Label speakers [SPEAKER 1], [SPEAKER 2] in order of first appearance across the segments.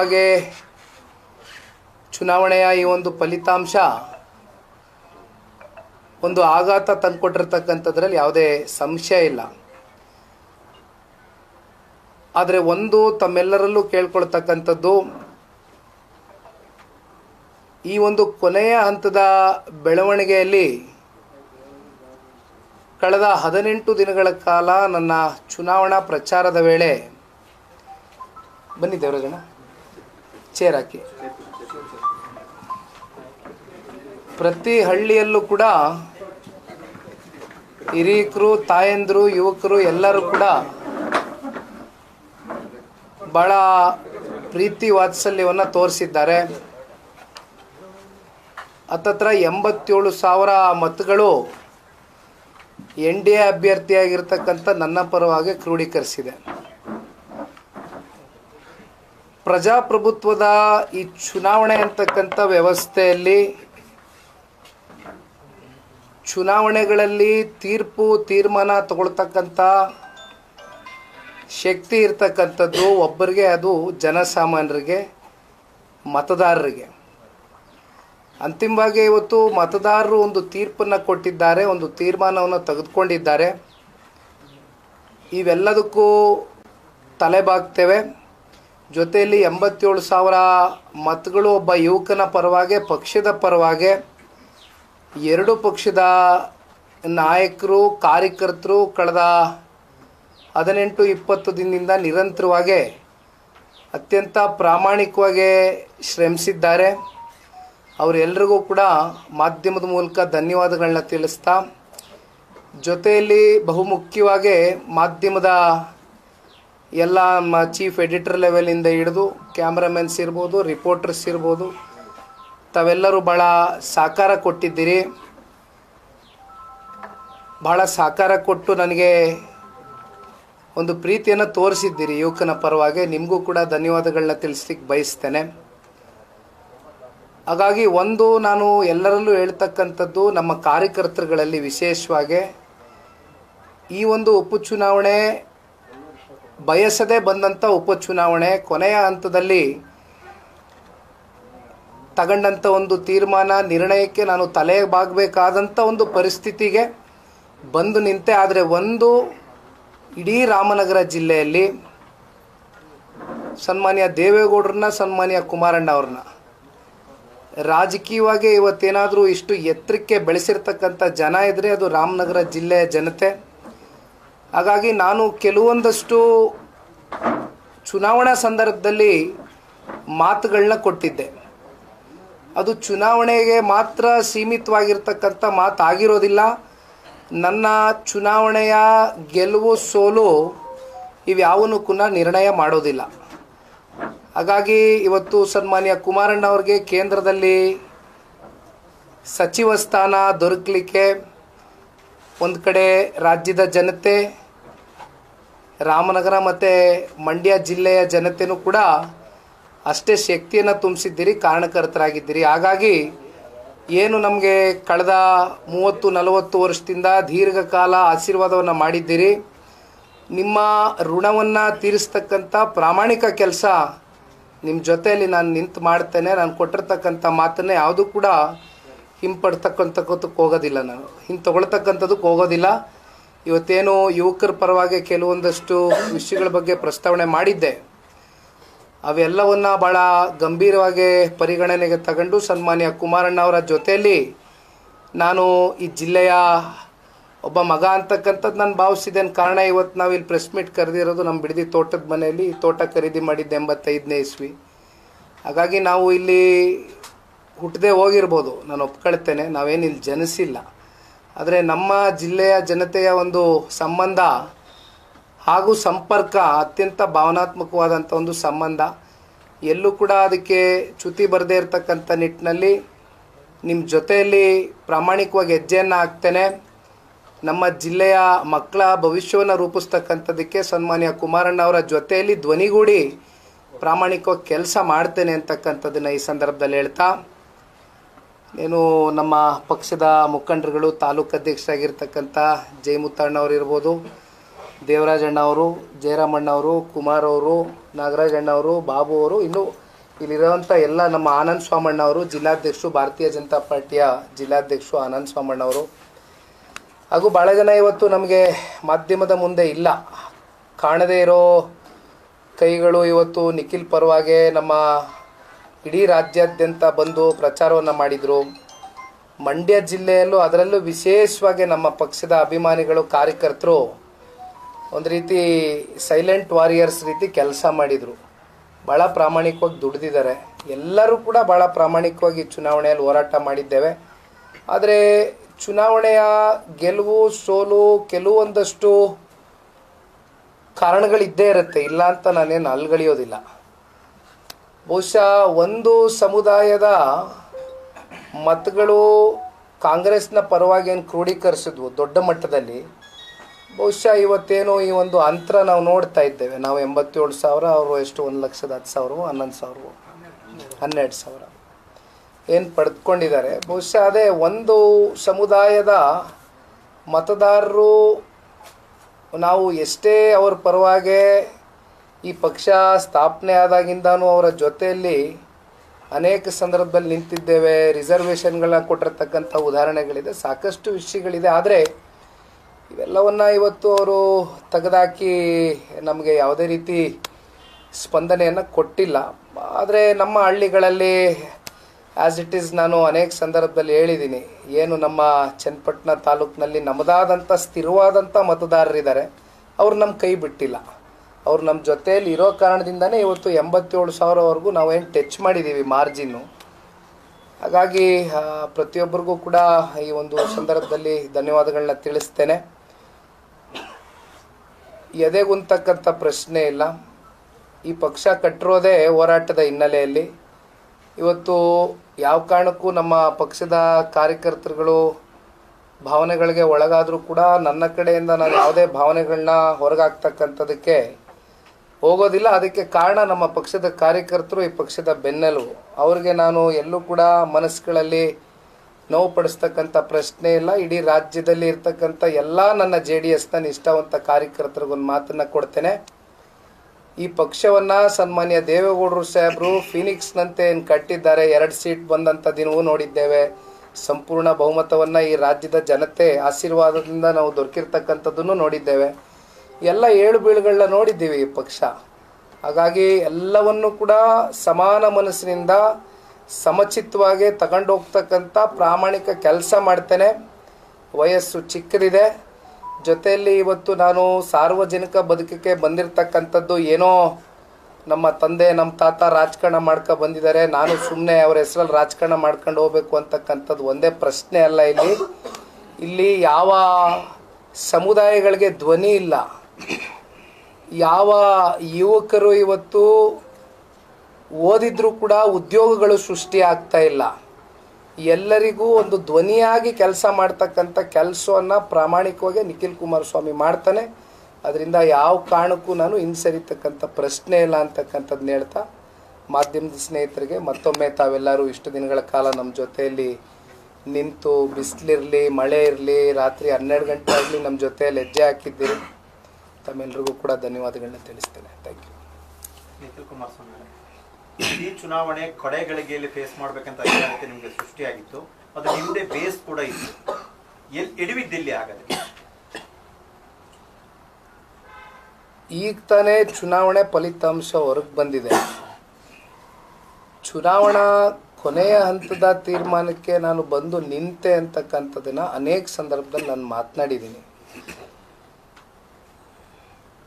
[SPEAKER 1] ಹಾಗೆ ಚುನಾವಣೆಯ ಈ ಒಂದು ಫಲಿತಾಂಶ ಒಂದು ಆಘಾತ ತಂದುಕೊಟ್ಟಿರ್ತಕ್ಕಂಥದ್ರಲ್ಲಿ ಯಾವುದೇ ಸಂಶಯ ಇಲ್ಲ. ಆದರೆ ಒಂದು ತಮ್ಮೆಲ್ಲರಲ್ಲೂ ಕೇಳ್ಕೊಳ್ತಕ್ಕಂಥದ್ದು ಈ ಒಂದು ಕೊನೆಯ ಹಂತದ ಬೆಳವಣಿಗೆಯಲ್ಲಿ ಕಳೆದ ಹದಿನೆಂಟು ದಿನಗಳ ಕಾಲ ನನ್ನ ಚುನಾವಣಾ ಪ್ರಚಾರದ ವೇಳೆ ಬನ್ನಿ ದೇವರಾಜಣ್ಣ. ಚೇರ್ ಹಾಕಿ. ಪ್ರತಿ ಹಳ್ಳಿಯಲ್ಲೂ ಕೂಡ ಹಿರಿಯಕರು ತಾಯಂದರು, ಯುವಕರು ಎಲ್ಲರೂ ಕೂಡ ಭಾಳ ಪ್ರೀತಿ ವಾತ್ಸಲ್ಯವನ್ನು ತೋರಿಸಿದ್ದಾರೆ. ಹತ್ತತ್ರ ಎಂಬತ್ತೇಳು ಸಾವಿರ ಮತಗಳು ಎನ್ ಡಿ ಎ ಅಭ್ಯರ್ಥಿಯಾಗಿರ್ತಕ್ಕಂಥ ನನ್ನ ಪರವಾಗಿ ಕ್ರೋಢೀಕರಿಸಿದೆ ಪ್ರಜಾಪ್ರಭುತ್ವದ ಈ ಚುನಾವಣೆ ಅಂತಕ್ಕಂಥ ವ್ಯವಸ್ಥೆಯಲ್ಲಿ ಚುನಾವಣೆಗಳಲ್ಲಿ ತೀರ್ಪು, ತೀರ್ಮಾನ ತಗೊಳ್ತಕ್ಕಂಥ ಶಕ್ತಿ ಇರ್ತಕ್ಕಂಥದ್ದು ಒಬ್ಬರಿಗೆ, ಅದು ಜನಸಾಮಾನ್ಯರಿಗೆ, ಮತದಾರರಿಗೆ. ಅಂತಿಮವಾಗಿ ಇವತ್ತು ಮತದಾರರು ಒಂದು ತೀರ್ಪನ್ನು ಕೊಟ್ಟಿದ್ದಾರೆ, ಒಂದು ತೀರ್ಮಾನವನ್ನು ತೆಗೆದುಕೊಂಡಿದ್ದಾರೆ. ಇವೆಲ್ಲದಕ್ಕೂ ತಲೆಬಾಗ್ತೇವೆ. ಜೊತೆಯಲ್ಲಿ ಎಂಬತ್ತೇಳು ಸಾವಿರ ಮತಗಳು ಒಬ್ಬ ಯುವಕನ ಪರವಾಗಿ, ಪಕ್ಷದ ಪರವಾಗಿ ಎರಡು ಪಕ್ಷದ ನಾಯಕರು, ಕಾರ್ಯಕರ್ತರು ಕಳೆದ ಹದಿನೆಂಟು ಇಪ್ಪತ್ತು ದಿನದಿಂದ ನಿರಂತರವಾಗಿ ಅತ್ಯಂತ ಪ್ರಾಮಾಣಿಕವಾಗಿ ಶ್ರಮಿಸಿದ್ದಾರೆ. ಅವರೆಲ್ಲರಿಗೂ ಕೂಡ ಮಾಧ್ಯಮದ ಮೂಲಕ ಧನ್ಯವಾದಗಳನ್ನ ತಿಳಿಸ್ತಾ, ಜೊತೆಯಲ್ಲಿ ಬಹುಮುಖ್ಯವಾಗಿ ಮಾಧ್ಯಮದ ಎಲ್ಲ ನಮ್ಮ ಚೀಫ್ ಎಡಿಟರ್ ಲೆವೆಲಿಂದ ಹಿಡಿದು ಕ್ಯಾಮ್ರಾಮನ್ಸ್ ಇರ್ಬೋದು ರಿಪೋರ್ಟರ್ಸ್ ಇರ್ಬೋದು, ತಾವೆಲ್ಲರೂ ಭಾಳ ಸಹಕಾರ ಕೊಟ್ಟಿದ್ದೀರಿ. ಭಾಳ ಸಹಕಾರ ಕೊಟ್ಟು ನನಗೆ ಒಂದು ಪ್ರೀತಿಯನ್ನು ತೋರಿಸಿದ್ದೀರಿ ಯುವಕನ ಪರವಾಗಿ. ನಿಮಗೂ ಕೂಡ ಧನ್ಯವಾದಗಳನ್ನ ತಿಳಿಸ್ಲಿಕ್ಕೆ ಬಯಸ್ತೇನೆ. ಹಾಗಾಗಿ ಒಂದು ನಾನು ಎಲ್ಲರಲ್ಲೂ ಹೇಳ್ತಕ್ಕಂಥದ್ದು ನಮ್ಮ ಕಾರ್ಯಕರ್ತರುಗಳಲ್ಲಿ ವಿಶೇಷವಾಗಿ ಈ ಒಂದು ಉಪಚುನಾವಣೆ ಬಯಸದೇ ಬಂದಂಥ ಉಪಚುನಾವಣೆ ಕೊನೆಯ ಹಂತದಲ್ಲಿ ತಗೊಂಡಂಥ ಒಂದು ತೀರ್ಮಾನ, ನಿರ್ಣಯಕ್ಕೆ ನಾನು ತಲೆ ಬಾಗಬೇಕಾದಂಥ ಒಂದು ಪರಿಸ್ಥಿತಿಗೆ ಬಂದು ನಿಂತೆ. ಆದರೆ ಒಂದು ಇಡೀ ರಾಮನಗರ ಜಿಲ್ಲೆಯಲ್ಲಿ ಸನ್ಮಾನ್ಯ ದೇವೇಗೌಡರನ್ನ, ಸನ್ಮಾನ್ಯ ಕುಮಾರಣ್ಣ ಅವ್ರನ್ನ ರಾಜಕೀಯವಾಗಿ ಇವತ್ತೇನಾದರೂ ಇಷ್ಟು ಎತ್ತರಕ್ಕೆ ಬೆಳೆಸಿರ್ತಕ್ಕಂಥ ಜನ ಇದ್ದರೆ ಅದು ರಾಮನಗರ ಜಿಲ್ಲೆಯ ಜನತೆ. ಹಾಗಾಗಿ ನಾನು ಕೆಲವೊಂದಷ್ಟು ಚುನಾವಣಾ ಸಂದರ್ಭದಲ್ಲಿ ಮಾತುಗಳನ್ನ ಕೊಟ್ಟಿದ್ದೆ. ಅದು ಚುನಾವಣೆಗೆ ಮಾತ್ರ ಸೀಮಿತವಾಗಿರ್ತಕ್ಕಂಥ ಮಾತಾಗಿರೋದಿಲ್ಲ. ನನ್ನ ಚುನಾವಣೆಯ ಗೆಲುವು ಸೋಲು ಇವ್ಯಾವನ್ನು ಕೂಡ ನಿರ್ಣಯ ಮಾಡೋದಿಲ್ಲ. ಹಾಗಾಗಿ ಇವತ್ತು ಸನ್ಮಾನ್ಯ ಕುಮಾರಣ್ಣ ಅವ್ರಿಗೆ ಕೇಂದ್ರದಲ್ಲಿ ಸಚಿವ ಸ್ಥಾನ ದೊರಕಲಿಕ್ಕೆ ಒಂದು ಕಡೆ ರಾಜ್ಯದ ಜನತೆ ರಾಮನಗರ ಮತ್ತು ಮಂಡ್ಯ ಜಿಲ್ಲೆಯ ಜನತೆನೂ ಕೂಡ ಅಷ್ಟೇ ಶಕ್ತಿಯನ್ನು ತುಂಬಿಸಿದ್ದೀರಿ, ಕಾರಣಕರ್ತರಾಗಿದ್ದೀರಿ. ಹಾಗಾಗಿ ಏನು ನಮಗೆ ಕಳೆದ ಮೂವತ್ತು, ನಲವತ್ತು ವರ್ಷದಿಂದ ದೀರ್ಘಕಾಲ ಆಶೀರ್ವಾದವನ್ನು ಮಾಡಿದ್ದೀರಿ. ನಿಮ್ಮ ಋಣವನ್ನು ತೀರಿಸ್ತಕ್ಕಂಥ ಪ್ರಾಮಾಣಿಕ ಕೆಲಸ ನಿಮ್ಮ ಜೊತೆಯಲ್ಲಿ ನಾನು ನಿಂತು ಮಾಡ್ತೇನೆ. ನಾನು ಕೊಟ್ಟಿರ್ತಕ್ಕಂಥ ಮಾತನ್ನೇ ಯಾವುದೂ ಕೂಡ ಹಿಂಪಡ್ತಕ್ಕಂಥಕ್ಕಂಥಕ್ಕೆ ಹೋಗೋದಿಲ್ಲ ನಾನು. ಹಿಂಗೆ ತೊಗೊಳ್ತಕ್ಕಂಥದ್ದಕ್ಕೆ ಹೋಗೋದಿಲ್ಲ. ಇವತ್ತೇನು ಯುವಕರ ಪರವಾಗಿ ಕೆಲವೊಂದಷ್ಟು ವಿಷಯಗಳ ಬಗ್ಗೆ ಪ್ರಸ್ತಾವನೆ ಮಾಡಿದ್ದೆ. ಅವೆಲ್ಲವನ್ನ ಭಾಳ ಗಂಭೀರವಾಗಿ ಪರಿಗಣನೆಗೆ ತಗೊಂಡು ಸನ್ಮಾನ್ಯ ಕುಮಾರಣ್ಣ ಅವರ ಜೊತೆಯಲ್ಲಿ ನಾನು ಈ ಜಿಲ್ಲೆಯ ಒಬ್ಬ ಮಗ ಅಂತಕ್ಕಂಥದ್ದು ನಾನು ಭಾವಿಸಿದ್ದೇನೆ. ಕಾರಣ ಇವತ್ತು ನಾವು ಇಲ್ಲಿ ಪ್ರೆಸ್ ಮೀಟ್ ಕರೆದಿರೋದು ನಮ್ಮ ಬಿಡದಿ ತೋಟದ ಮನೆಯಲ್ಲಿ. ತೋಟ ಖರೀದಿ ಮಾಡಿದ್ದೆ ಎಂಬತ್ತೈದನೇ ಇಸ್ವಿ. ಹಾಗಾಗಿ ನಾವು ಇಲ್ಲಿ ಹುಟ್ಟದೆ ಹೋಗಿರ್ಬೋದು. ನಾನು ಒಪ್ಕೊಳ್ತೇನೆ. ನಾವೇನು ಇಲ್ಲಿ ಜನಿಸಿಲ್ಲ. ಆದರೆ ನಮ್ಮ ಜಿಲ್ಲೆಯ ಜನತೆಯ ಒಂದು ಸಂಬಂಧ ಹಾಗೂ ಸಂಪರ್ಕ ಅತ್ಯಂತ ಭಾವನಾತ್ಮಕವಾದಂಥ ಒಂದು ಸಂಬಂಧ. ಎಲ್ಲೂ ಕೂಡ ಅದಕ್ಕೆ ಚ್ಯುತಿ ಬರದೇ ಇರತಕ್ಕಂಥ ನಿಟ್ಟಿನಲ್ಲಿ ನಿಮ್ಮ ಜೊತೆಯಲ್ಲಿ ಪ್ರಾಮಾಣಿಕವಾಗಿ ಹೆಜ್ಜೆಯನ್ನು ಹಾಕ್ತೇನೆ. ನಮ್ಮ ಜಿಲ್ಲೆಯ ಮಕ್ಕಳ ಭವಿಷ್ಯವನ್ನು ರೂಪಿಸ್ತಕ್ಕಂಥದ್ದಕ್ಕೆ ಸನ್ಮಾನ್ಯ ಕುಮಾರಣ್ಣ ಅವರ ಜೊತೆಯಲ್ಲಿ ಧ್ವನಿಗೂಡಿ ಪ್ರಾಮಾಣಿಕವಾಗಿ ಕೆಲಸ ಮಾಡ್ತೇನೆ ಅಂತಕ್ಕಂಥದ್ದನ್ನು ಈ ಸಂದರ್ಭದಲ್ಲಿ ಹೇಳ್ತಾ ಏನು ನಮ್ಮ ಪಕ್ಷದ ಮುಖಂಡರುಗಳು ತಾಲೂಕು ಅಧ್ಯಕ್ಷರಾಗಿರ್ತಕ್ಕಂಥ ಜಯಮುತ್ತಣ್ಣವ್ರು ಇರ್ಬೋದು ದೇವರಾಜಣ್ಣ ಅವರು ಕುಮಾರ್ ಅವರು ನಾಗರಾಜಣ್ಣ ಅವರು, ಬಾಬು ಅವರು, ಇನ್ನು ಇಲ್ಲಿರುವಂಥ ಎಲ್ಲ ನಮ್ಮ ಆನಂದ್ ಸ್ವಾಮಣ್ಣ ಅವರು, ಜಿಲ್ಲಾಧ್ಯಕ್ಷರು, ಭಾರತೀಯ ಜನತಾ ಪಾರ್ಟಿಯ ಜಿಲ್ಲಾಧ್ಯಕ್ಷರು ಆನಂದ್ ಸ್ವಾಮಣ್ಣ ಅವರು. ಹಾಗೂ ಭಾಳ ಜನ ಇವತ್ತು ನಮಗೆ ಮಾಧ್ಯಮದ ಮುಂದೆ ಇಲ್ಲ. ಕಾಣದೇ ಇರೋ ಕೈಗಳು ಇವತ್ತು ನಿಖಿಲ್ ಪರವಾಗಿ ನಮ್ಮ ಇಡೀ ರಾಜ್ಯಾದ್ಯಂತ ಬಂದು ಪ್ರಚಾರವನ್ನು ಮಾಡಿದರು. ಮಂಡ್ಯ ಜಿಲ್ಲೆಯಲ್ಲೂ ಅದರಲ್ಲೂ ವಿಶೇಷವಾಗಿ ನಮ್ಮ ಪಕ್ಷದ ಅಭಿಮಾನಿಗಳು ಕಾರ್ಯಕರ್ತರು ಒಂದು ರೀತಿ ಸೈಲೆಂಟ್ ವಾರಿಯರ್ಸ್ ರೀತಿ ಕೆಲಸ ಮಾಡಿದರು. ಭಾಳ ಪ್ರಾಮಾಣಿಕವಾಗಿ ದುಡಿದಿದ್ದಾರೆ. ಎಲ್ಲರೂ ಕೂಡ ಭಾಳ ಪ್ರಾಮಾಣಿಕವಾಗಿ ಚುನಾವಣೆಯಲ್ಲಿ ಹೋರಾಟ ಮಾಡಿದ್ದೇವೆ. ಆದರೆ ಚುನಾವಣೆಯ ಗೆಲುವು, ಸೋಲು ಕೆಲವೊಂದಷ್ಟು ಕಾರಣಗಳಿದ್ದೇ ಇರುತ್ತೆ. ಇಲ್ಲ ಅಂತ ನಾನೇನು ಅಲ್ಗಳಿಯೋದಿಲ್ಲ. ಬಹುಶಃ ಒಂದು ಸಮುದಾಯದ ಮತಗಳು ಕಾಂಗ್ರೆಸ್ನ ಪರವಾಗಿ ಏನು ಕ್ರೋಢೀಕರಿಸಿದ್ವು ದೊಡ್ಡ ಮಟ್ಟದಲ್ಲಿ, ಬಹುಶಃ ಇವತ್ತೇನು ಈ ಒಂದು ಅಂತರ ನಾವು ನೋಡ್ತಾ ಇದ್ದೇವೆ. ನಾವು ಎಂಬತ್ತೇಳು ಸಾವಿರ, ಅವರು ಎಷ್ಟು ಒಂದು ಲಕ್ಷದ ಹತ್ತು ಸಾವಿರವೋ, ಹನ್ನೊಂದು ಸಾವಿರವೋ, ಹನ್ನೆರಡು ಸಾವಿರ ಏನು ಪಡೆದುಕೊಂಡಿದ್ದಾರೆ. ಬಹುಶಃ ಅದೇ ಒಂದು ಸಮುದಾಯದ ಮತದಾರರು ನಾವು ಎಷ್ಟೇ ಅವ್ರ ಪರವಾಗಿ ಈ ಪಕ್ಷ ಸ್ಥಾಪನೆ ಆದಾಗಿಂದನೂ ಅವರ ಜೊತೆಯಲ್ಲಿ ಅನೇಕ ಸಂದರ್ಭದಲ್ಲಿ ನಿಂತಿದ್ದೇವೆ. ರಿಸರ್ವೇಷನ್ಗಳನ್ನ ಕೊಟ್ಟಿರತಕ್ಕಂಥ ಉದಾಹರಣೆಗಳಿದೆ. ಸಾಕಷ್ಟು ವಿಷಯಗಳಿದೆ. ಆದರೆ ಇವೆಲ್ಲವನ್ನು ಇವತ್ತು ಅವರು ತೆಗೆದಾಕಿ ನಮಗೆ ಯಾವುದೇ ರೀತಿ ಸ್ಪಂದನೆಯನ್ನು ಕೊಟ್ಟಿಲ್ಲ. ಆದರೆ ನಮ್ಮ ಹಳ್ಳಿಗಳಲ್ಲಿ ಆ್ಯಸ್ ಇಟ್ ಈಸ್ ನಾನು ಅನೇಕ ಸಂದರ್ಭದಲ್ಲಿ ಹೇಳಿದ್ದೀನಿ. ಏನು ನಮ್ಮ ಚನ್ನಪಟ್ಟಣ ತಾಲೂಕಿನಲ್ಲಿ ನಮ್ಮದಾದಂಥ ಸ್ಥಿರವಾದಂಥ ಮತದಾರರಿದ್ದಾರೆ. ಅವ್ರು ನಮ್ಮ ಕೈ ಬಿಟ್ಟಿಲ್ಲ. ಅವ್ರು ನಮ್ಮ ಜೊತೆಯಲ್ಲಿ ಇರೋ ಕಾರಣದಿಂದನೇ ಇವತ್ತು ಎಂಬತ್ತೇಳು ಸಾವಿರವರೆಗೂ ನಾವೇನು ಟಚ್ ಮಾಡಿದ್ದೀವಿ ಮಾರ್ಜಿನ್ನು. ಹಾಗಾಗಿ ಪ್ರತಿಯೊಬ್ಬರಿಗೂ ಕೂಡ ಈ ಒಂದು ಸಂದರ್ಭದಲ್ಲಿ ಧನ್ಯವಾದಗಳನ್ನ ತಿಳಿಸ್ತೇನೆ. ಎದೆಗುಂತಕ್ಕಂಥ ಪ್ರಶ್ನೆ ಇಲ್ಲ. ಈ ಪಕ್ಷ ಕಟ್ಟಿರೋದೇ ಹೋರಾಟದ ಹಿನ್ನೆಲೆಯಲ್ಲಿ. ಇವತ್ತು ಯಾವ ಕಾರಣಕ್ಕೂ ನಮ್ಮ ಪಕ್ಷದ ಕಾರ್ಯಕರ್ತರುಗಳು ಭಾವನೆಗಳಿಗೆ ಒಳಗಾದರೂ ಕೂಡ ನನ್ನ ಕಡೆಯಿಂದ ನಾನು ಯಾವುದೇ ಭಾವನೆಗಳನ್ನ ಹೊರಗಾಗ್ತಕ್ಕಂಥದ್ದಕ್ಕೆ ಹೋಗೋದಿಲ್ಲ. ಅದಕ್ಕೆ ಕಾರಣ ನಮ್ಮ ಪಕ್ಷದ ಕಾರ್ಯಕರ್ತರು, ಈ ಪಕ್ಷದ ಬೆನ್ನೆಲುಬು. ಅವ್ರಿಗೆ ನಾನು ಎಲ್ಲೂ ಕೂಡ ಮನಸ್ಸುಗಳಲ್ಲಿ ನೋವು ಪಡಿಸ್ತಕ್ಕಂಥ ಪ್ರಶ್ನೆ ಇಲ್ಲ. ಇಡೀ ರಾಜ್ಯದಲ್ಲಿ ಇರ್ತಕ್ಕಂಥ ಎಲ್ಲ ನನ್ನ ಜೆ ಡಿ ಎಸ್ನ ನಿಷ್ಠಾವಂತ ಕಾರ್ಯಕರ್ತರಿಗೊಂದು ಮಾತನ್ನು ಕೊಡ್ತೇನೆ. ಈ ಪಕ್ಷವನ್ನು ಸನ್ಮಾನ್ಯ ದೇವೇಗೌಡರು ಸಾಹೇಬರು ಫಿನಿಕ್ಸ್ನಂತೆ ಏನು ಕಟ್ಟಿದ್ದಾರೆ, ಎರಡು ಸೀಟ್ ಬಂದಂಥ ದಿನವೂ ನೋಡಿದ್ದೇವೆ. ಸಂಪೂರ್ಣ ಬಹುಮತವನ್ನು ಈ ರಾಜ್ಯದ ಜನತೆ ಆಶೀರ್ವಾದದಿಂದ ನಾವು ದೊರಕಿರ್ತಕ್ಕಂಥದ್ದನ್ನು ನೋಡಿದ್ದೇವೆ. ಎಲ್ಲ ಏಳು ಬೀಳುಗಳನ್ನ ನೋಡಿದ್ದೀವಿ ಈ ಪಕ್ಷ. ಹಾಗಾಗಿ ಎಲ್ಲವನ್ನು ಕೂಡ ಸಮಾನ ಮನಸ್ಸಿನಿಂದ ಸಮಚಿತ್ತವಾಗಿ ತಗೊಂಡು ಹೋಗ್ತಕ್ಕಂಥ ಪ್ರಾಮಾಣಿಕ ಕೆಲಸ ಮಾಡ್ತೇನೆ. ವಯಸ್ಸು ಚಿಕ್ಕದಿದೆ. ಜೊತೆಯಲ್ಲಿ ಇವತ್ತು ನಾನು ಸಾರ್ವಜನಿಕ ಬದುಕಿಗೆ ಬಂದಿರತಕ್ಕಂಥದ್ದು ಏನೋ ನಮ್ಮ ತಂದೆ, ನಮ್ಮ ತಾತ ರಾಜಕಾರಣ ಮಾಡ್ಕೊ ಬಂದಿದ್ದಾರೆ. ನಾನು ಸುಮ್ಮನೆ ಅವರ ಹೆಸರಲ್ಲಿ ರಾಜಕಾರಣ ಮಾಡ್ಕೊಂಡು ಹೋಗ್ಬೇಕು ಅಂತಕ್ಕಂಥದ್ದು ಒಂದೇ ಪ್ರಶ್ನೆ ಅಲ್ಲ ಇಲ್ಲಿ. ಇಲ್ಲಿ ಯಾವ ಸಮುದಾಯಗಳಿಗೆ ಧ್ವನಿ ಇಲ್ಲ. ಯಾವ ಯುವಕರು ಇವತ್ತು ಓದಿದ್ರೂ ಕೂಡ ಉದ್ಯೋಗಗಳು ಸೃಷ್ಟಿ ಆಗ್ತಾ ಇಲ್ಲ. ಎಲ್ಲರಿಗೂ ಒಂದು ಧ್ವನಿಯಾಗಿ ಕೆಲಸ ಮಾಡ್ತಕ್ಕಂಥ ಕೆಲಸವನ್ನು ಪ್ರಾಮಾಣಿಕವಾಗಿ ನಿಖಿಲ್ ಕುಮಾರಸ್ವಾಮಿ ಮಾಡ್ತಾನೆ. ಅದರಿಂದ ಯಾವ ಕಾರಣಕ್ಕೂ ನಾನು ಹಿಂಸರಿತಕ್ಕಂಥ ಪ್ರಶ್ನೆ ಇಲ್ಲ ಅಂತಕ್ಕಂಥದ್ದನ್ನ ಹೇಳ್ತಾ, ಮಾಧ್ಯಮದ ಸ್ನೇಹಿತರಿಗೆ ಮತ್ತೊಮ್ಮೆ ತಾವೆಲ್ಲರೂ ಇಷ್ಟು ದಿನಗಳ ಕಾಲ ನಮ್ಮ ಜೊತೆಯಲ್ಲಿ ನಿಂತು, ಬಿಸಿಲಿರಲಿ, ಮಳೆ ಇರಲಿ, ರಾತ್ರಿ ಹನ್ನೆರಡು ಗಂಟೆ ಆಗಲಿ ನಮ್ಮ ಜೊತೆಯಲ್ಲಿ ಹೆಜ್ಜೆ ಹಾಕಿದ್ದೀರಿ. ತಮ್ಮೆಲ್ಲರಿಗೂ ಕೂಡ ಧನ್ಯವಾದಗಳನ್ನ ತಿಳಿಸ್ತೇನೆ. ಥ್ಯಾಂಕ್ ಯು
[SPEAKER 2] ನಿಖಿಲ್ ಕುಮಾರಸ್ವಾಮಿ ಸ್ವಾಮಿ ಈ ಚುನಾವಣೆ ಕಡೆಗಳಿಗೆಯಲ್ಲಿ ಫೇಸ್ ಮಾಡಬೇಕಂತ ಅನಿವಾರ್ಯತೆ ನಿಮಗೆ ಸೃಷ್ಟಿಯಾಗಿತ್ತು. ಅದು ನಿಮ್ಮದೇ ಬೇಸ್ ಕೂಡ ಇತ್ತು. ಎಲ್ಲಿ ಎಡವಿದ್ದಿಲ್ಲಿ ಆಗದೆ
[SPEAKER 1] ಈಗ ತಾನೇ ಚುನಾವಣೆ ಫಲಿತಾಂಶ ಹೊರಗೆ ಬಂದಿದೆ. ಚುನಾವಣಾ ಕೊನೆಯ ಹಂತದ ತೀರ್ಮಾನಕ್ಕೆ ನಾನು ಬಂದು ನಿಂತೆ ಅಂತಕ್ಕಂಥದ್ದನ್ನು ಅನೇಕ ಸಂದರ್ಭದಲ್ಲಿ ನಾನು ಮಾತನಾಡಿದ್ದೀನಿ.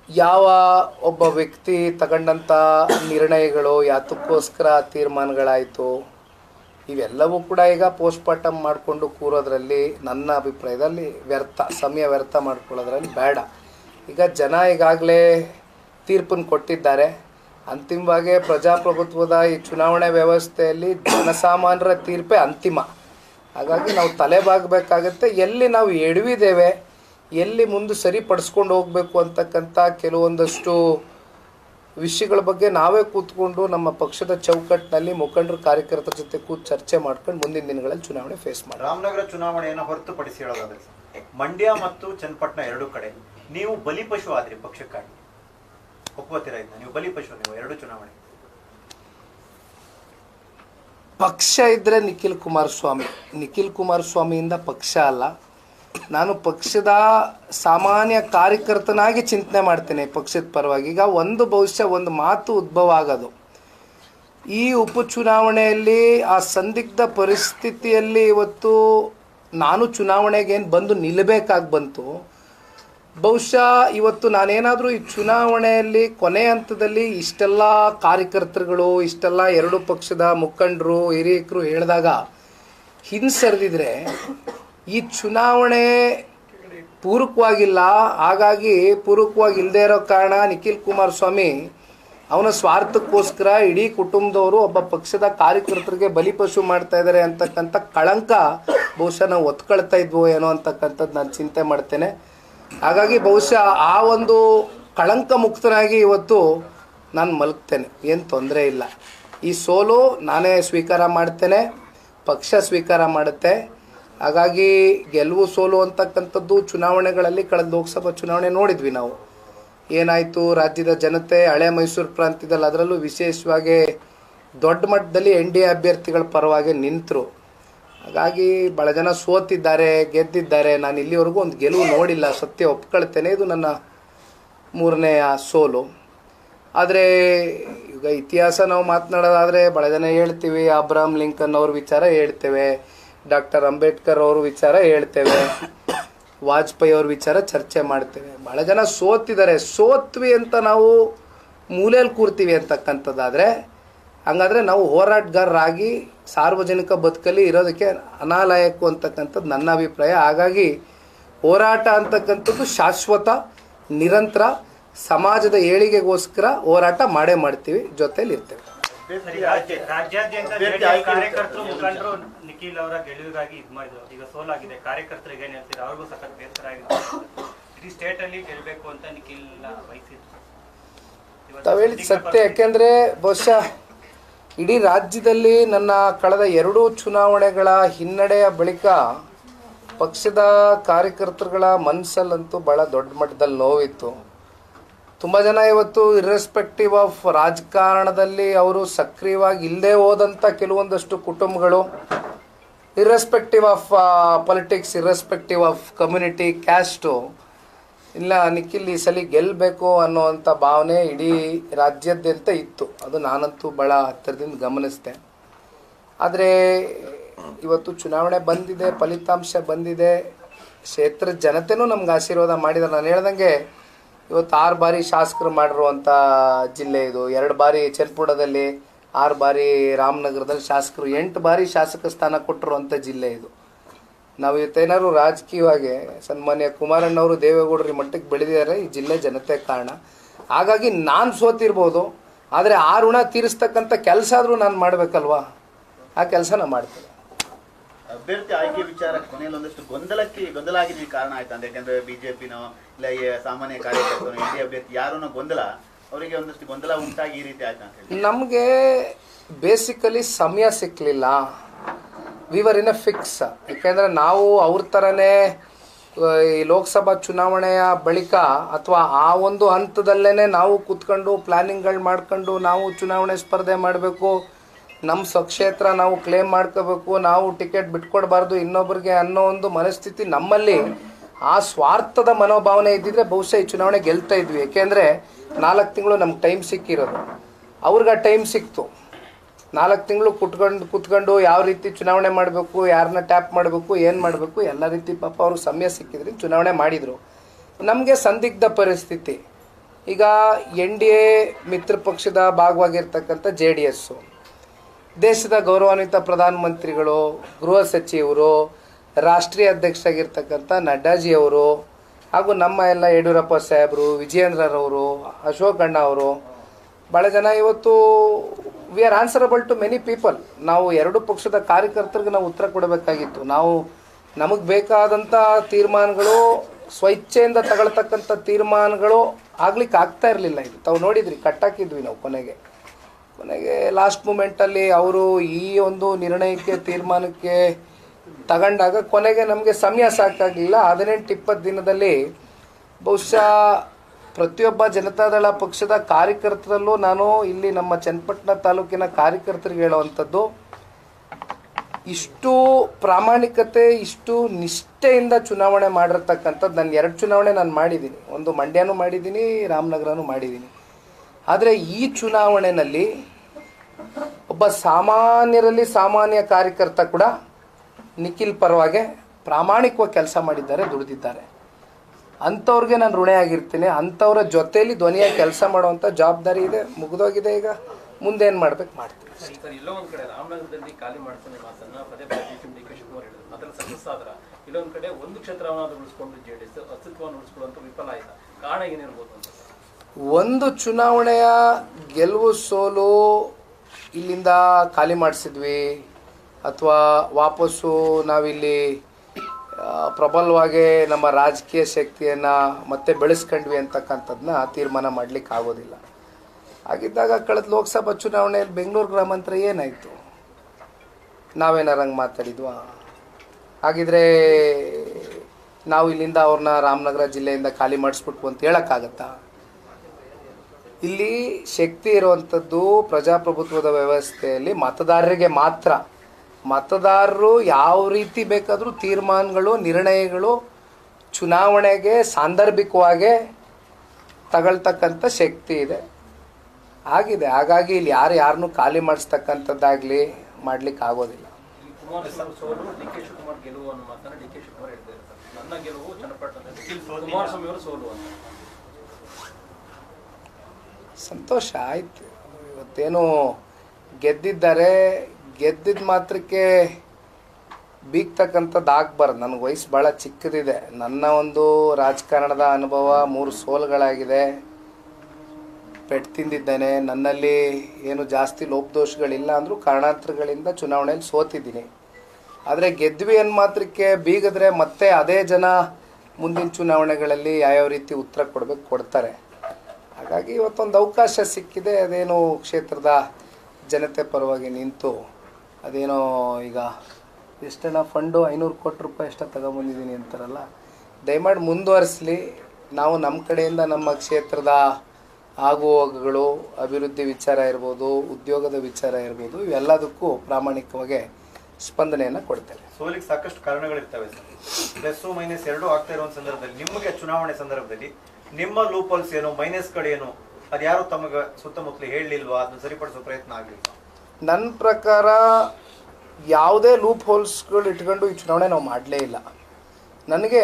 [SPEAKER 1] ಯಾವ ಒಬ್ಬ ವ್ಯಕ್ತಿ ತಗೊಂಡಂಥ ನಿರ್ಣಯಗಳು ಯಾತಕ್ಕೋಸ್ಕರ ತೀರ್ಮಾನಗಳಾಯಿತು? ಇವೆಲ್ಲವೂ ಕೂಡ ಈಗ ಪೋಸ್ಟ್ಮಾರ್ಟಮ್ ಮಾಡಿಕೊಂಡು ಕೂರೋದ್ರಲ್ಲಿ ನನ್ನ ಅಭಿಪ್ರಾಯದಲ್ಲಿ ವ್ಯರ್ಥ, ಸಮಯ ವ್ಯರ್ಥ ಮಾಡ್ಕೊಳ್ಳೋದ್ರಲ್ಲಿ ಬೇಡ. ಈಗ ಜನ ಈಗಾಗಲೇ ತೀರ್ಪನ್ನು ಕೊಟ್ಟಿದ್ದಾರೆ. ಅಂತಿಮವಾಗಿ ಪ್ರಜಾಪ್ರಭುತ್ವದ ಈ ಚುನಾವಣೆ ವ್ಯವಸ್ಥೆಯಲ್ಲಿ ಜನಸಾಮಾನ್ಯರ ತೀರ್ಪೇ ಅಂತಿಮ. ಹಾಗಾಗಿ ನಾವು ತಲೆಬಾಗಬೇಕಾಗತ್ತೆ. ಎಲ್ಲಿ ನಾವು ಎಡವಿದ್ದೇವೆ ಎಲ್ಲಿ ಮುಂದೆ ಸರಿಪಡಿಸ್ಕೊಂಡು ಹೋಗಬೇಕು ಅಂತಕ್ಕಂಥ ಕೆಲವೊಂದಷ್ಟು ವಿಷಯಗಳ ಬಗ್ಗೆ ನಾವೇ ಕೂತ್ಕೊಂಡು ನಮ್ಮ ಪಕ್ಷದ ಚೌಕಟ್ಟಿನಲ್ಲಿ ಮುಖಂಡರು ಕಾರ್ಯಕರ್ತರ ಜೊತೆ ಕೂತು ಚರ್ಚೆ ಮಾಡ್ಕೊಂಡು ಮುಂದಿನ ದಿನಗಳಲ್ಲಿ ಚುನಾವಣೆ ಫೇಸ್ ಮಾಡಿ
[SPEAKER 2] ರಾಮನಗರ ಚುನಾವಣೆಯನ್ನು ಹೊರತುಪಡಿಸಿ ಹೇಳೋದಾದ್ರೆ ಮಂಡ್ಯ ಮತ್ತು ಚನ್ನಪಟ್ಟಣ ಎರಡು ಕಡೆ ನೀವು ಬಲಿಪಶು ಆದ್ರಿ ಪಕ್ಷಕ್ಕಾಗಿ. ಒಪ್ಕೋತೀರಾ ಇದನ್ನ? ನೀವು ಬಲಿಪಶು ನೀವು ಎರಡು ಚುನಾವಣೆ.
[SPEAKER 1] ಪಕ್ಷ ಇದ್ರೆ ನಿಖಿಲ್ ಕುಮಾರಸ್ವಾಮಿ. ನಿಖಿಲ್ ಕುಮಾರಸ್ವಾಮಿಯಿಂದ ಪಕ್ಷ ಅಲ್ಲ. ನಾನು ಪಕ್ಷದ ಸಾಮಾನ್ಯ ಕಾರ್ಯಕರ್ತನಾಗಿ ಚಿಂತನೆ ಮಾಡ್ತೇನೆ ಪಕ್ಷದ ಪರವಾಗಿ. ಈಗ ಒಂದು ಭವಿಷ್ಯ, ಒಂದು ಮಾತು ಉದ್ಭವ ಆಗೋದು. ಈ ಉಪಚುನಾವಣೆಯಲ್ಲಿ, ಆ ಸಂದಿಗ್ಧ ಪರಿಸ್ಥಿತಿಯಲ್ಲಿ ಇವತ್ತು ನಾನು ಚುನಾವಣೆಗೆ ಏನು ಬಂದು ನಿಲ್ಲಬೇಕಾಗಿ ಬಂತು. ಬಹುಶಃ ಇವತ್ತು ನಾನೇನಾದರೂ ಈ ಚುನಾವಣೆಯಲ್ಲಿ ಕೊನೆ ಹಂತದಲ್ಲಿ ಇಷ್ಟೆಲ್ಲ ಕಾರ್ಯಕರ್ತರುಗಳು, ಇಷ್ಟೆಲ್ಲ ಎರಡು ಪಕ್ಷದ ಮುಖಂಡರು, ಹಿರಿಯಕರು ಹೇಳಿದಾಗ ಹಿಂಸರಿದಿದ್ರೆ ಈ ಚುನಾವಣೆ ಪೂರಕವಾಗಿಲ್ಲ, ಹಾಗಾಗಿ ಪೂರಕವಾಗಿ ಇಲ್ಲದೆ ಇರೋ ಕಾರಣ ನಿಖಿಲ್ ಕುಮಾರಸ್ವಾಮಿ ಅವನ ಸ್ವಾರ್ಥಕ್ಕೋಸ್ಕರ ಇಡೀ ಕುಟುಂಬದವರು ಒಬ್ಬ ಪಕ್ಷದ ಕಾರ್ಯಕರ್ತರಿಗೆ ಬಲಿಪಶು ಮಾಡ್ತಾ ಇದ್ದಾರೆ ಅಂತಕ್ಕಂಥ ಕಳಂಕ ಬಹುಶಃ ನಾವು ಒತ್ಕೊಳ್ತಾ ಇದ್ವೋ ಏನೋ ಅಂತಕ್ಕಂಥದ್ದು ನಾನು ಚಿಂತೆ ಮಾಡ್ತೇನೆ. ಹಾಗಾಗಿ ಬಹುಶಃ ಆ ಒಂದು ಕಳಂಕ ಮುಕ್ತನಾಗಿ ಇವತ್ತು ನಾನು ಮಲಗ್ತೇನೆ, ಏನು ತೊಂದರೆ ಇಲ್ಲ. ಈ ಸೋಲು ನಾನೇ ಸ್ವೀಕಾರ ಮಾಡ್ತೇನೆ, ಪಕ್ಷ ಸ್ವೀಕಾರ ಮಾಡುತ್ತೆ. ಹಾಗಾಗಿ ಗೆಲುವು ಸೋಲು ಅಂತಕ್ಕಂಥದ್ದು ಚುನಾವಣೆಗಳಲ್ಲಿ ಕಳೆದ ಲೋಕಸಭಾ ಚುನಾವಣೆ ನೋಡಿದ್ವಿ ನಾವು. ಏನಾಯಿತು? ರಾಜ್ಯದ ಜನತೆ ಹಳೆ ಮೈಸೂರು ಪ್ರಾಂತ್ಯದಲ್ಲಿ ಅದರಲ್ಲೂ ವಿಶೇಷವಾಗಿ ದೊಡ್ಡ ಮಟ್ಟದಲ್ಲಿ ಎನ್ ಡಿ ಎ ಅಭ್ಯರ್ಥಿಗಳ ಪರವಾಗಿ ನಿಂತರು. ಹಾಗಾಗಿ ಭಾಳ ಜನ ಸೋತಿದ್ದಾರೆ, ಗೆದ್ದಿದ್ದಾರೆ. ನಾನು ಇಲ್ಲಿವರೆಗೂ ಒಂದು ಗೆಲುವು ನೋಡಿಲ್ಲ, ಸತ್ಯ ಒಪ್ಕೊಳ್ತೇನೆ. ಇದು ನನ್ನ ಮೂರನೆಯ ಸೋಲು. ಆದರೆ ಈಗ ಇತಿಹಾಸ ನಾವು ಮಾತನಾಡೋದಾದರೆ ಭಾಳ ಜನ ಹೇಳ್ತೀವಿ ಅಬ್ರಾಹ್ಮ್ ಲಿಂಕನ್ ಅವ್ರ ವಿಚಾರ ಹೇಳ್ತೇವೆ. ಡಾಕ್ಟರ್ ಅಂಬೇಡ್ಕರ್ ಅವರು ವಿಚಾರ ಹೇಳ್ತೇವೆ. ವಾಜಪೇಯಿ ಅವ್ರ ವಿಚಾರ ಚರ್ಚೆ ಮಾಡ್ತೇವೆ. ಭಾಳ ಜನ ಸೋತಿದ್ದಾರೆ. ಸೋತ್ವಿ ಅಂತ ನಾವು ಮೂಲೆಯಲ್ಲಿ ಕೂರ್ತೀವಿ ಅಂತಕ್ಕಂಥದ್ದಾದರೆ, ಹಂಗಾದರೆ ನಾವು ಹೋರಾಟಗಾರರಾಗಿ ಸಾರ್ವಜನಿಕ ಬದುಕಲ್ಲಿ ಇರೋದಕ್ಕೆ ಅನಾಲಯಕ್ಕು ಅಂತಕ್ಕಂಥದ್ದು ನನ್ನ ಅಭಿಪ್ರಾಯ. ಹಾಗಾಗಿ ಹೋರಾಟ ಅಂತಕ್ಕಂಥದ್ದು ಶಾಶ್ವತ, ನಿರಂತರ, ಸಮಾಜದ ಏಳಿಗೆಗೋಸ್ಕರ ಹೋರಾಟ ಮಾಡೇ ಮಾಡ್ತೀವಿ. ಜೊತೆಯಲ್ಲಿ ಇರ್ತೇವೆ
[SPEAKER 3] ರಾಜ್ಯಾದ್ಯಂತ ಕಾರ್ಯಕರ್ತರು ಮುಖಂಡರು ನಿಖಿಲ್ ಅವರ ಗೆಲುವಿಗಾಗಿ ಇದ್ ಮಾಡಿದ್ರು. ಈಗ ಸೋಲಾಗಿದೆ. ಕಾರ್ಯಕರ್ತರಿಗೆ ಏನ್ ಹೇಳ್ತೀರಾ? ಅವ್ರಿಗೂ ಸಖತ್ ಬೇಸರ ಆಗಿದೆ. ಇಡೀ ಸ್ಟೇಟ್ ಅಲ್ಲಿ ಗೆಲ್ಬೇಕು ಅಂತ ನಿಖಿಲ್ ವಹಿಸಿದ್ರು
[SPEAKER 1] ತಾವ್ ಹೇಳಿದ ಸತ್ಯ. ಯಾಕೆಂದ್ರೆ ಬಹುಶಃ ಇಡೀ ರಾಜ್ಯದಲ್ಲಿ ನನ್ನ ಕಳೆದ ಎರಡೂ ಚುನಾವಣೆಗಳ ಹಿನ್ನಡೆಯ ಬಳಿಕ ಪಕ್ಷದ ಕಾರ್ಯಕರ್ತರುಗಳ ಮನಸ್ಸಲ್ಲಂತೂ ಭಾಳ ದೊಡ್ಡ ಮಟ್ಟದಲ್ಲಿ ನೋವಿತ್ತು. ತುಂಬ ಜನ ಇವತ್ತು ಇರ್ರೆಸ್ಪೆಕ್ಟಿವ್ ಆಫ್ ರಾಜಕಾರಣದಲ್ಲಿ ಅವರು ಸಕ್ರಿಯವಾಗಿ ಇಲ್ಲದೆ ಹೋದಂಥ ಕೆಲವೊಂದಷ್ಟು ಕುಟುಂಬಗಳು irrespective of politics irrespective of community caste ಇಲ್ಲ ನಿಖಿಲ್ ಈ ಸಲ ಗೆಲ್ಲಬೇಕು ಅನ್ನೋವಂಥ ಭಾವನೆ ಇಡೀ ರಾಜ್ಯಾದ್ಯಂತ ಇತ್ತು. ಅದು ನಾನಂತೂ ಭಾಳ ಹತ್ತಿರದಿಂದ ಗಮನಿಸಿದೆ. ಆದರೆ ಇವತ್ತು ಚುನಾವಣೆ ಬಂದಿದೆ, ಫಲಿತಾಂಶ ಬಂದಿದೆ ಕ್ಷೇತ್ರದ ಜನತೆನೂ ನಮ್ಗೆ ಆಶೀರ್ವಾದ ಮಾಡಿದ್ದಾರೆ. ನಾನು ಹೇಳ್ದಂಗೆ ಇವತ್ತು ಆರು ಬಾರಿ ಶಾಸಕರು ಮಾಡಿರುವಂಥ ಜಿಲ್ಲೆ ಇದು. ಎರಡು ಬಾರಿ ಚನ್ನಪುರದಲ್ಲಿ, ಆರು ಬಾರಿ ರಾಮನಗರದಲ್ಲಿ ಶಾಸಕರು, ಎಂಟು ಬಾರಿ ಶಾಸಕ ಸ್ಥಾನ ಕೊಟ್ಟಿರುವಂಥ ಜಿಲ್ಲೆ ಇದು. ನಾವು ಇವತ್ತೇನಾದ್ರು ರಾಜಕೀಯವಾಗಿ ಸನ್ಮಾನ್ಯ ಕುಮಾರಣ್ಣವರು ದೇವೇಗೌಡರು ಮಟ್ಟಕ್ಕೆ ಬೆಳೆದಿದ್ದಾರೆ, ಈ ಜಿಲ್ಲೆ ಜನತೆ ಕಾರಣ. ಹಾಗಾಗಿ ನಾನು ಸೋತಿರ್ಬೋದು, ಆದರೆ ಆ ಋಣ ತೀರಿಸ್ತಕ್ಕಂಥ ಕೆಲಸ ಆದರೂ ನಾನು ಮಾಡಬೇಕಲ್ವಾ? ಆ ಕೆಲಸ ನಾನು ಮಾಡ್ತೇನೆ.
[SPEAKER 4] ಅಭ್ಯರ್ಥಿ ಆಯ್ಕೆ ವಿಚಾರ ಕೊನೆಯಲ್ಲಿ ಒಂದಷ್ಟು ಗೊಂದಲಕ್ಕೆ ಗೊಂದಲ ಆಗಿದ್ವಿ ಕಾರಣ ಆಯ್ತಾ? ಅಂತ ಯಾಕಂದ್ರೆ ಬಿಜೆಪಿನೋ, ಇಲ್ಲ ಸಾಮಾನ್ಯ ಕಾರ್ಯಕರ್ತರು ಎನ್ ಡಿ ಅಭ್ಯರ್ಥಿ ಯಾರನ್ನೋ ಗೊಂದಲ, ಅವರಿಗೆ ಒಂದಷ್ಟು ಗೊಂದಲ ಉಂಟಾಗಿ ಈ ರೀತಿ ಆಯ್ತು ಅಂತ
[SPEAKER 1] ನಮಗೆ ಬೇಸಿಕಲಿ ಸಮಯ ಸಿಕ್ಕಲಿಲ್ಲ ವಿವರ್ ಇನ್ ಅ ಫಿಕ್ಸ್ ಯಾಕೆಂದರೆ ನಾವು ಅವ್ರ ಥರನೇ ಈ ಲೋಕಸಭಾ ಚುನಾವಣೆಯ ಬಳಿಕ ಅಥವಾ ಆ ಒಂದು ಹಂತದಲ್ಲೇ ನಾವು ಕೂತ್ಕೊಂಡು ಪ್ಲ್ಯಾನಿಂಗ್ಗಳು ಮಾಡ್ಕೊಂಡು ನಾವು ಚುನಾವಣೆ ಸ್ಪರ್ಧೆ ಮಾಡಬೇಕು. ನಮ್ಮ ಸ್ವಕ್ಷೇತ್ರ ನಾವು ಕ್ಲೇಮ್ ಮಾಡ್ಕೋಬೇಕು, ನಾವು ಟಿಕೆಟ್ ಬಿಟ್ಕೊಡ್ಬಾರ್ದು ಇನ್ನೊಬ್ಬರಿಗೆ ಅನ್ನೋ ಒಂದು ಮನಸ್ಥಿತಿ ನಮ್ಮಲ್ಲಿ ಆ ಸ್ವಾರ್ಥದ ಮನೋಭಾವನೆ ಇದ್ದಿದ್ರೆ ಬಹುಶಃ ಈ ಚುನಾವಣೆ ಗೆಲ್ತಾ ಇದ್ವಿ. ಯಾಕೆಂದರೆ ನಾಲ್ಕು ತಿಂಗಳು ನಮ್ಗೆ ಟೈಮ್ ಸಿಕ್ಕಿರೋದು. ಅವ್ರಿಗೆ ಆ ಟೈಮ್ ಸಿಕ್ತು. ನಾಲ್ಕು ತಿಂಗಳು ಕುತ್ಕೊಂಡು ಕುತ್ಕೊಂಡು ಯಾವ ರೀತಿ ಚುನಾವಣೆ ಮಾಡಬೇಕು ಯಾರನ್ನ ಟ್ಯಾಪ್ ಮಾಡಬೇಕು, ಏನು ಮಾಡಬೇಕು, ಎಲ್ಲ ರೀತಿ ಪಾಪ ಅವ್ರಿಗೆ ಸಮಯ ಸಿಕ್ಕಿದ್ರೆ ಚುನಾವಣೆ ಮಾಡಿದರು. ನಮಗೆ ಸಂದಿಗ್ಧ ಪರಿಸ್ಥಿತಿ. ಈಗ ಎನ್ ಡಿ ಎ ಮಿತ್ರ ಪಕ್ಷದ ಭಾಗವಾಗಿರ್ತಕ್ಕಂಥ ಜೆ ಡಿ ಎಸ್ಸು. ದೇಶದ ಗೌರವಾನ್ವಿತ ಪ್ರಧಾನಮಂತ್ರಿಗಳು, ಗೃಹ ಸಚಿವರು, ರಾಷ್ಟ್ರೀಯ ಅಧ್ಯಕ್ಷರಾಗಿರ್ತಕ್ಕಂಥ ನಡ್ಡಾಜಿ ಅವರು ಹಾಗೂ ನಮ್ಮ ಎಲ್ಲ ಯಡಿಯೂರಪ್ಪ ಸಾಹೇಬರು, ವಿಜಯೇಂದ್ರರವರು, ಅಶೋಕ್ ಅಣ್ಣ ಅವರು ಭಾಳ ಜನ ಇವತ್ತು we are answerable to many people ನಾವು ಎರಡು ಪಕ್ಷದ ಕಾರ್ಯಕರ್ತರಿಗೆ ನಾವು ಉತ್ತರ ಕೊಡಬೇಕಾಗಿತ್ತು. ನಾವು ನಮಗೆ ಬೇಕಾದಂಥ ತೀರ್ಮಾನಗಳು ಸ್ವಇಚ್ಛೆಯಿಂದ ತಗೊಳ್ತಕ್ಕಂಥ ತೀರ್ಮಾನಗಳು ಆಗ್ಲಿಕ್ಕೆ ಆಗ್ತಾ ಇರಲಿಲ್ಲ ಇದು. ತಾವು ನೋಡಿದ್ರಿ, ಕಟ್ಟಾಕಿದ್ವಿ ನಾವು ಕೊನೆಗೆ. ಕೊನೆಗೆ ಲಾಸ್ಟ್ ಮೂಮೆಂಟಲ್ಲಿ ಅವರು ಈ ಒಂದು ನಿರ್ಣಯಕ್ಕೆ, ತೀರ್ಮಾನಕ್ಕೆ ತಗೊಂಡಾಗ ಕೊನೆಗೆ ನಮಗೆ ಸಮಯ ಸಾಕಾಗಲಿಲ್ಲ. ಹದಿನೆಂಟು ಇಪ್ಪತ್ತು ದಿನದಲ್ಲಿ ಬಹುಶಃ ಪ್ರತಿಯೊಬ್ಬ ಜನತಾದಳ ಪಕ್ಷದ ಕಾರ್ಯಕರ್ತರಲ್ಲೂ ನಾನು ಇಲ್ಲಿ ನಮ್ಮ ಚನ್ನಪಟ್ಟಣ ತಾಲೂಕಿನ ಕಾರ್ಯಕರ್ತರಿಗೆ ಹೇಳುವಂಥದ್ದು, ಇಷ್ಟು ಪ್ರಾಮಾಣಿಕತೆ, ಇಷ್ಟು ನಿಷ್ಠೆಯಿಂದ ಚುನಾವಣೆ ಮಾಡಿರ್ತಕ್ಕಂಥದ್ದು, ನಾನು ಎರಡು ಚುನಾವಣೆ ನಾನು ಮಾಡಿದ್ದೀನಿ. ಒಂದು ಮಂಡ್ಯನೂ ಮಾಡಿದ್ದೀನಿ, ರಾಮನಗರನೂ ಮಾಡಿದ್ದೀನಿ. ಆದರೆ ಈ ಚುನಾವಣೆಯಲ್ಲಿ ಒಬ್ಬ ಸಾಮಾನ್ಯರಲ್ಲಿ ಸಾಮಾನ್ಯ ಕಾರ್ಯಕರ್ತ ಕೂಡ ನಿಖಿಲ್ ಪರವಾಗಿ ಪ್ರಾಮಾಣಿಕವಾಗಿ ಕೆಲಸ ಮಾಡಿದ್ದಾರೆ, ದುಡಿದಿದ್ದಾರೆ. ಅಂಥವ್ರಿಗೆ ನಾನು ಋಣಿಯಾಗಿರ್ತೀನಿ ಅಂಥವ್ರ ಜೊತೆಯಲ್ಲಿ ಧ್ವನಿಯಾಗಿ ಕೆಲಸ ಮಾಡುವಂಥ ಜವಾಬ್ದಾರಿ ಇದೆ, ಮುಗಿದೋಗಿದೆ ಈಗ. ಮುಂದೆ ಏನು ಮಾಡ್ಬೇಕು, ಮಾಡ್ತೀನಿ
[SPEAKER 5] ಕಡೆ ಒಂದು ಕ್ಷೇತ್ರವನ್ನಾದ್ರೂ ಉಳಿಸ್ಕೊಂಡು ಜೆಡಿಎಸ್ ಅಸ್ತಿತ್ವವನ್ನು ಉಳಿಸ್ಕೊಳ್ಳುವಂತ ವಿಫಲ ಆಯ್ತಾ? ಕಾರಣ ಏನಿರ್ಬೋದು
[SPEAKER 1] ಒಂದು ಚುನಾವಣೆಯ ಗೆಲುವು ಸೋಲು ಇಲ್ಲಿಂದ ಖಾಲಿ ಮಾಡಿಸಿದ್ವಿ. ಅಥವಾ ವಾಪಸ್ಸು ನಾವಿಲ್ಲಿ ಪ್ರಬಲವಾಗಿ ನಮ್ಮ ರಾಜಕೀಯ ಶಕ್ತಿಯನ್ನು ಮತ್ತೆ ಬೆಳೆಸ್ಕೊಂಡ್ವಿ ಅಂತಕ್ಕಂಥದ್ದನ್ನ ತೀರ್ಮಾನ ಮಾಡಲಿಕ್ಕೆ ಆಗೋದಿಲ್ಲ. ಹಾಗಿದ್ದಾಗ ಕಳೆದ ಲೋಕಸಭಾ ಚುನಾವಣೆಯಲ್ಲಿ ಬೆಂಗಳೂರು ಗ್ರಾಮಾಂತರ ಏನಾಯಿತು? ನಾವೇನಾರ ಹಂಗೆ ಮಾತಾಡಿದ್ವಾ? ಹಾಗಿದ್ರೆ ನಾವು ಇಲ್ಲಿಂದ ಅವ್ರನ್ನ ರಾಮನಗರ ಜಿಲ್ಲೆಯಿಂದ ಖಾಲಿ ಮಾಡಿಸ್ಬಿಟ್ವು ಅಂತ ಹೇಳೋಕ್ಕಾಗತ್ತಾ? ಇಲ್ಲಿ ಶಕ್ತಿ ಇರುವಂಥದ್ದು ಪ್ರಜಾಪ್ರಭುತ್ವದ ವ್ಯವಸ್ಥೆಯಲ್ಲಿ ಮತದಾರರಿಗೆ ಮಾತ್ರ. ಮತದಾರರು ಯಾವ ರೀತಿ ಬೇಕಾದರೂ ತೀರ್ಮಾನಗಳು, ನಿರ್ಣಯಗಳು ಚುನಾವಣೆಗೆ ಸಾಂದರ್ಭಿಕವಾಗಿ ತಗೊಳ್ತಕ್ಕಂಥ ಶಕ್ತಿ ಇದೆ. ಆಗಿದೆ. ಹಾಗಾಗಿ ಇಲ್ಲಿ ಯಾರು ಯಾರನ್ನೂ ಖಾಲಿ ಮಾಡಿಸ್ತಕ್ಕಂಥದ್ದಾಗಲಿ ಮಾಡಲಿಕ್ಕೆ ಆಗೋದಿಲ್ಲ
[SPEAKER 5] ಡಿ ಕೆ ಶಿವಕುಮಾರ್ ಗೆಲುವು ಅನ್ನೋ ಮಾತನ್ನ ಡಿ ಕೆ ಶಿವಕುಮಾರ್ ಹೇಳ್ತಾ ಇದ್ದಾರೆ ಸರ್ ನನ್ನ ಗೆಲುವು ಚನ್ನಪಟ್ಟಣದಲ್ಲಿ ಕುಮಾರಸ್ವಾಮಿ ಅವರು ಸೋಲು ಅಂತ
[SPEAKER 1] ಸಂತೋಷ ಆಯ್ತು. ಇವತ್ತೇನು ಗೆದ್ದಿದ್ದಾರೆ ಗೆದ್ದಿದ್ದ ಮಾತ್ರಕ್ಕೆ ಬೀಗ್ತಕ್ಕಂಥದ್ದು ಆಗ್ಬಾರ್ದು ನನಗೆ ವಯಸ್ಸು ಭಾಳ ಚಿಕ್ಕದಿದೆ. ನನ್ನ ಒಂದು ರಾಜಕಾರಣದ ಅನುಭವ ಮೂರು ಸೋಲುಗಳಾಗಿದೆ. ಪೆಟ್ಟು ತಿಂದಿದ್ದೇನೆ. ನನ್ನಲ್ಲಿ ಏನು ಜಾಸ್ತಿ ಲೋಪದೋಷಗಳಿಲ್ಲ ಅಂದರೂ ಕಾರಣಾಂತರಗಳಿಂದ ಚುನಾವಣೆಯಲ್ಲಿ ಸೋತಿದ್ದೀನಿ. ಆದರೆ ಗೆದ್ವಿ ಅನ್ನ ಮಾತ್ರಕ್ಕೆ ಬೀಗಿದ್ರೆ ಮತ್ತೆ ಅದೇ ಜನ ಮುಂದಿನ ಚುನಾವಣೆಗಳಲ್ಲಿ ಯಾವ್ಯಾವ ರೀತಿ ಉತ್ತರ ಕೊಡಬೇಕು ಕೊಡ್ತಾರೆ. ಹಾಗಾಗಿ ಇವತ್ತೊಂದು ಅವಕಾಶ ಸಿಕ್ಕಿದೆ, ಅದೇನೋ ಕ್ಷೇತ್ರದ ಜನತೆ ಪರವಾಗಿ ನಿಂತು ಅದೇನೋ ಈಗ ಎಷ್ಟೆಲ್ಲ ಫಂಡು ಐನೂರು ಕೋಟಿ ರೂಪಾಯಿ ಎಷ್ಟ ತಗೊಂಬಂದಿದ್ದೀನಿ ಅಂತಾರಲ್ಲ, ದಯಮಾಡಿ ಮುಂದುವರಿಸಲಿ. ನಾವು ನಮ್ಮ ಕಡೆಯಿಂದ ನಮ್ಮ ಕ್ಷೇತ್ರದ ಆಗುಹೋಗುಗಳು ಅಭಿವೃದ್ಧಿ ವಿಚಾರ ಇರ್ಬೋದು, ಉದ್ಯೋಗದ ವಿಚಾರ ಇರ್ಬೋದು, ಇವೆಲ್ಲದಕ್ಕೂ ಪ್ರಾಮಾಣಿಕವಾಗಿ ಸ್ಪಂದನೆಯನ್ನು ಕೊಡ್ತೇವೆ.
[SPEAKER 2] ಸೋಲಿಗೆ ಸಾಕಷ್ಟು ಕಾರಣಗಳಿರ್ತವೆ ಸರ್. ಪ್ಲಸ್ ಮೈನಸ್ ಎರಡು ಆಗ್ತಾ ಇರೋ ಸಂದರ್ಭದಲ್ಲಿ, ನಿಮಗೆ ಚುನಾವಣೆ ಸಂದರ್ಭದಲ್ಲಿ ನಿಮ್ಮ ಲೂಪಲ್ಸ್ ಏನು ಮೈನಸ್ ಕಡೆ ಏನು? ಅದು ಯಾರು ತಮಗೆ ಸುತ್ತಮುತ್ತಲು ಹೇಳಲಿಲ್ವಾ? ಅದನ್ನ ಸರಿಪಡಿಸೋ ಪ್ರಯತ್ನ ಆಗಲಿಲ್ಲ
[SPEAKER 1] ನನ್ನ ಪ್ರಕಾರ ಯಾವುದೇ ಲೂಪ್ ಹೋಲ್ಸ್ಗಳು ಇಟ್ಕೊಂಡು ಈ ಚುನಾವಣೆ ನಾವು ಮಾಡಲೇ ಇಲ್ಲ. ನನಗೆ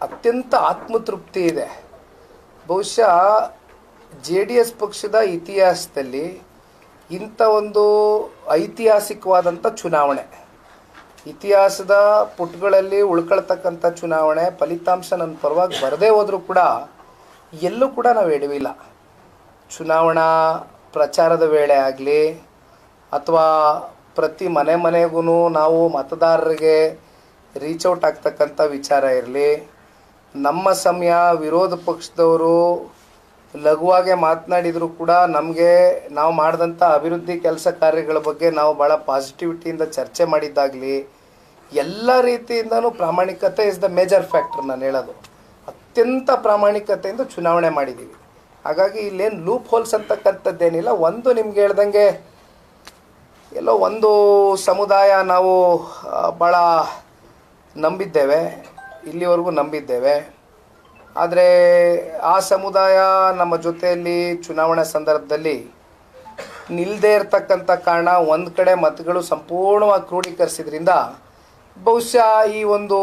[SPEAKER 1] ಅತ್ಯಂತ ಆತ್ಮತೃಪ್ತಿ ಇದೆ. ಬಹುಶಃ ಜೆ ಡಿ ಎಸ್ ಪಕ್ಷದ ಇತಿಹಾಸದಲ್ಲಿ ಇಂಥ ಒಂದು ಐತಿಹಾಸಿಕವಾದಂಥ ಚುನಾವಣೆ. ಇತಿಹಾಸದ ಪುಟಗಳಲ್ಲಿ ಉಳ್ಕೊಳ್ತಕ್ಕಂಥ ಚುನಾವಣೆ ಫಲಿತಾಂಶ ನನ್ನ ಪರವಾಗಿ ಬರದೇ ಹೋದರೂ ಕೂಡ ಎಲ್ಲೂ ಕೂಡ ನಾವು ಎಡವಿಲ್ಲ. ಚುನಾವಣಾ ಪ್ರಚಾರದ ವೇಳೆ ಆಗಲಿ ಅಥವಾ ಪ್ರತಿ ಮನೆ ಮನೆಗೂ ನಾವು ಮತದಾರರಿಗೆ ರೀಚ್ ಔಟ್ ಆಗ್ತಕ್ಕಂಥ ವಿಚಾರ ಇರಲಿ, ನಮ್ಮ ಸಮಯ ವಿರೋಧ ಪಕ್ಷದವರು ಲಘುವಾಗೆ ಮಾತನಾಡಿದರೂ ಕೂಡ ನಮಗೆ ನಾವು ಮಾಡಿದಂಥ ಅಭಿವೃದ್ಧಿ ಕೆಲಸ ಕಾರ್ಯಗಳ ಬಗ್ಗೆ ನಾವು ಭಾಳ ಪಾಸಿಟಿವಿಟಿಯಿಂದ ಚರ್ಚೆ ಮಾಡಿದ್ದಾಗಲಿ, ಎಲ್ಲ ರೀತಿಯಿಂದನೂ ಪ್ರಾಮಾಣಿಕತೆ ಇಸ್ ದ ಮೇಜರ್ ಫ್ಯಾಕ್ಟರ್ ನಾನು ಹೇಳೋದು. ಅತ್ಯಂತ ಪ್ರಾಮಾಣಿಕತೆಯಿಂದ ಚುನಾವಣೆ ಮಾಡಿದ್ದೀವಿ ಹಾಗಾಗಿ ಇಲ್ಲೇನು ಲೂಪ್ ಹೋಲ್ಸ್ ಅಂತಕ್ಕಂಥದ್ದೇನಿಲ್ಲ. ಒಂದು ನಿಮ್ಗೆ ಹೇಳ್ದಂಗೆ ಎಲ್ಲೋ ಒಂದು ಸಮುದಾಯ ನಾವು ಭಾಳ ನಂಬಿದ್ದೇವೆ, ಇಲ್ಲಿವರೆಗೂ ನಂಬಿದ್ದೇವೆ. ಆದರೆ ಆ ಸಮುದಾಯ ನಮ್ಮ ಜೊತೆಯಲ್ಲಿ ಚುನಾವಣೆ ಸಂದರ್ಭದಲ್ಲಿ ನಿಲ್ಲದೇ ಇರತಕ್ಕಂಥ ಕಾರಣ ಒಂದು ಕಡೆ ಮತಗಳು ಸಂಪೂರ್ಣವಾಗಿ ಕ್ರೋಢೀಕರಿಸಿದ್ರಿಂದ ಬಹುಶಃ ಈ ಒಂದು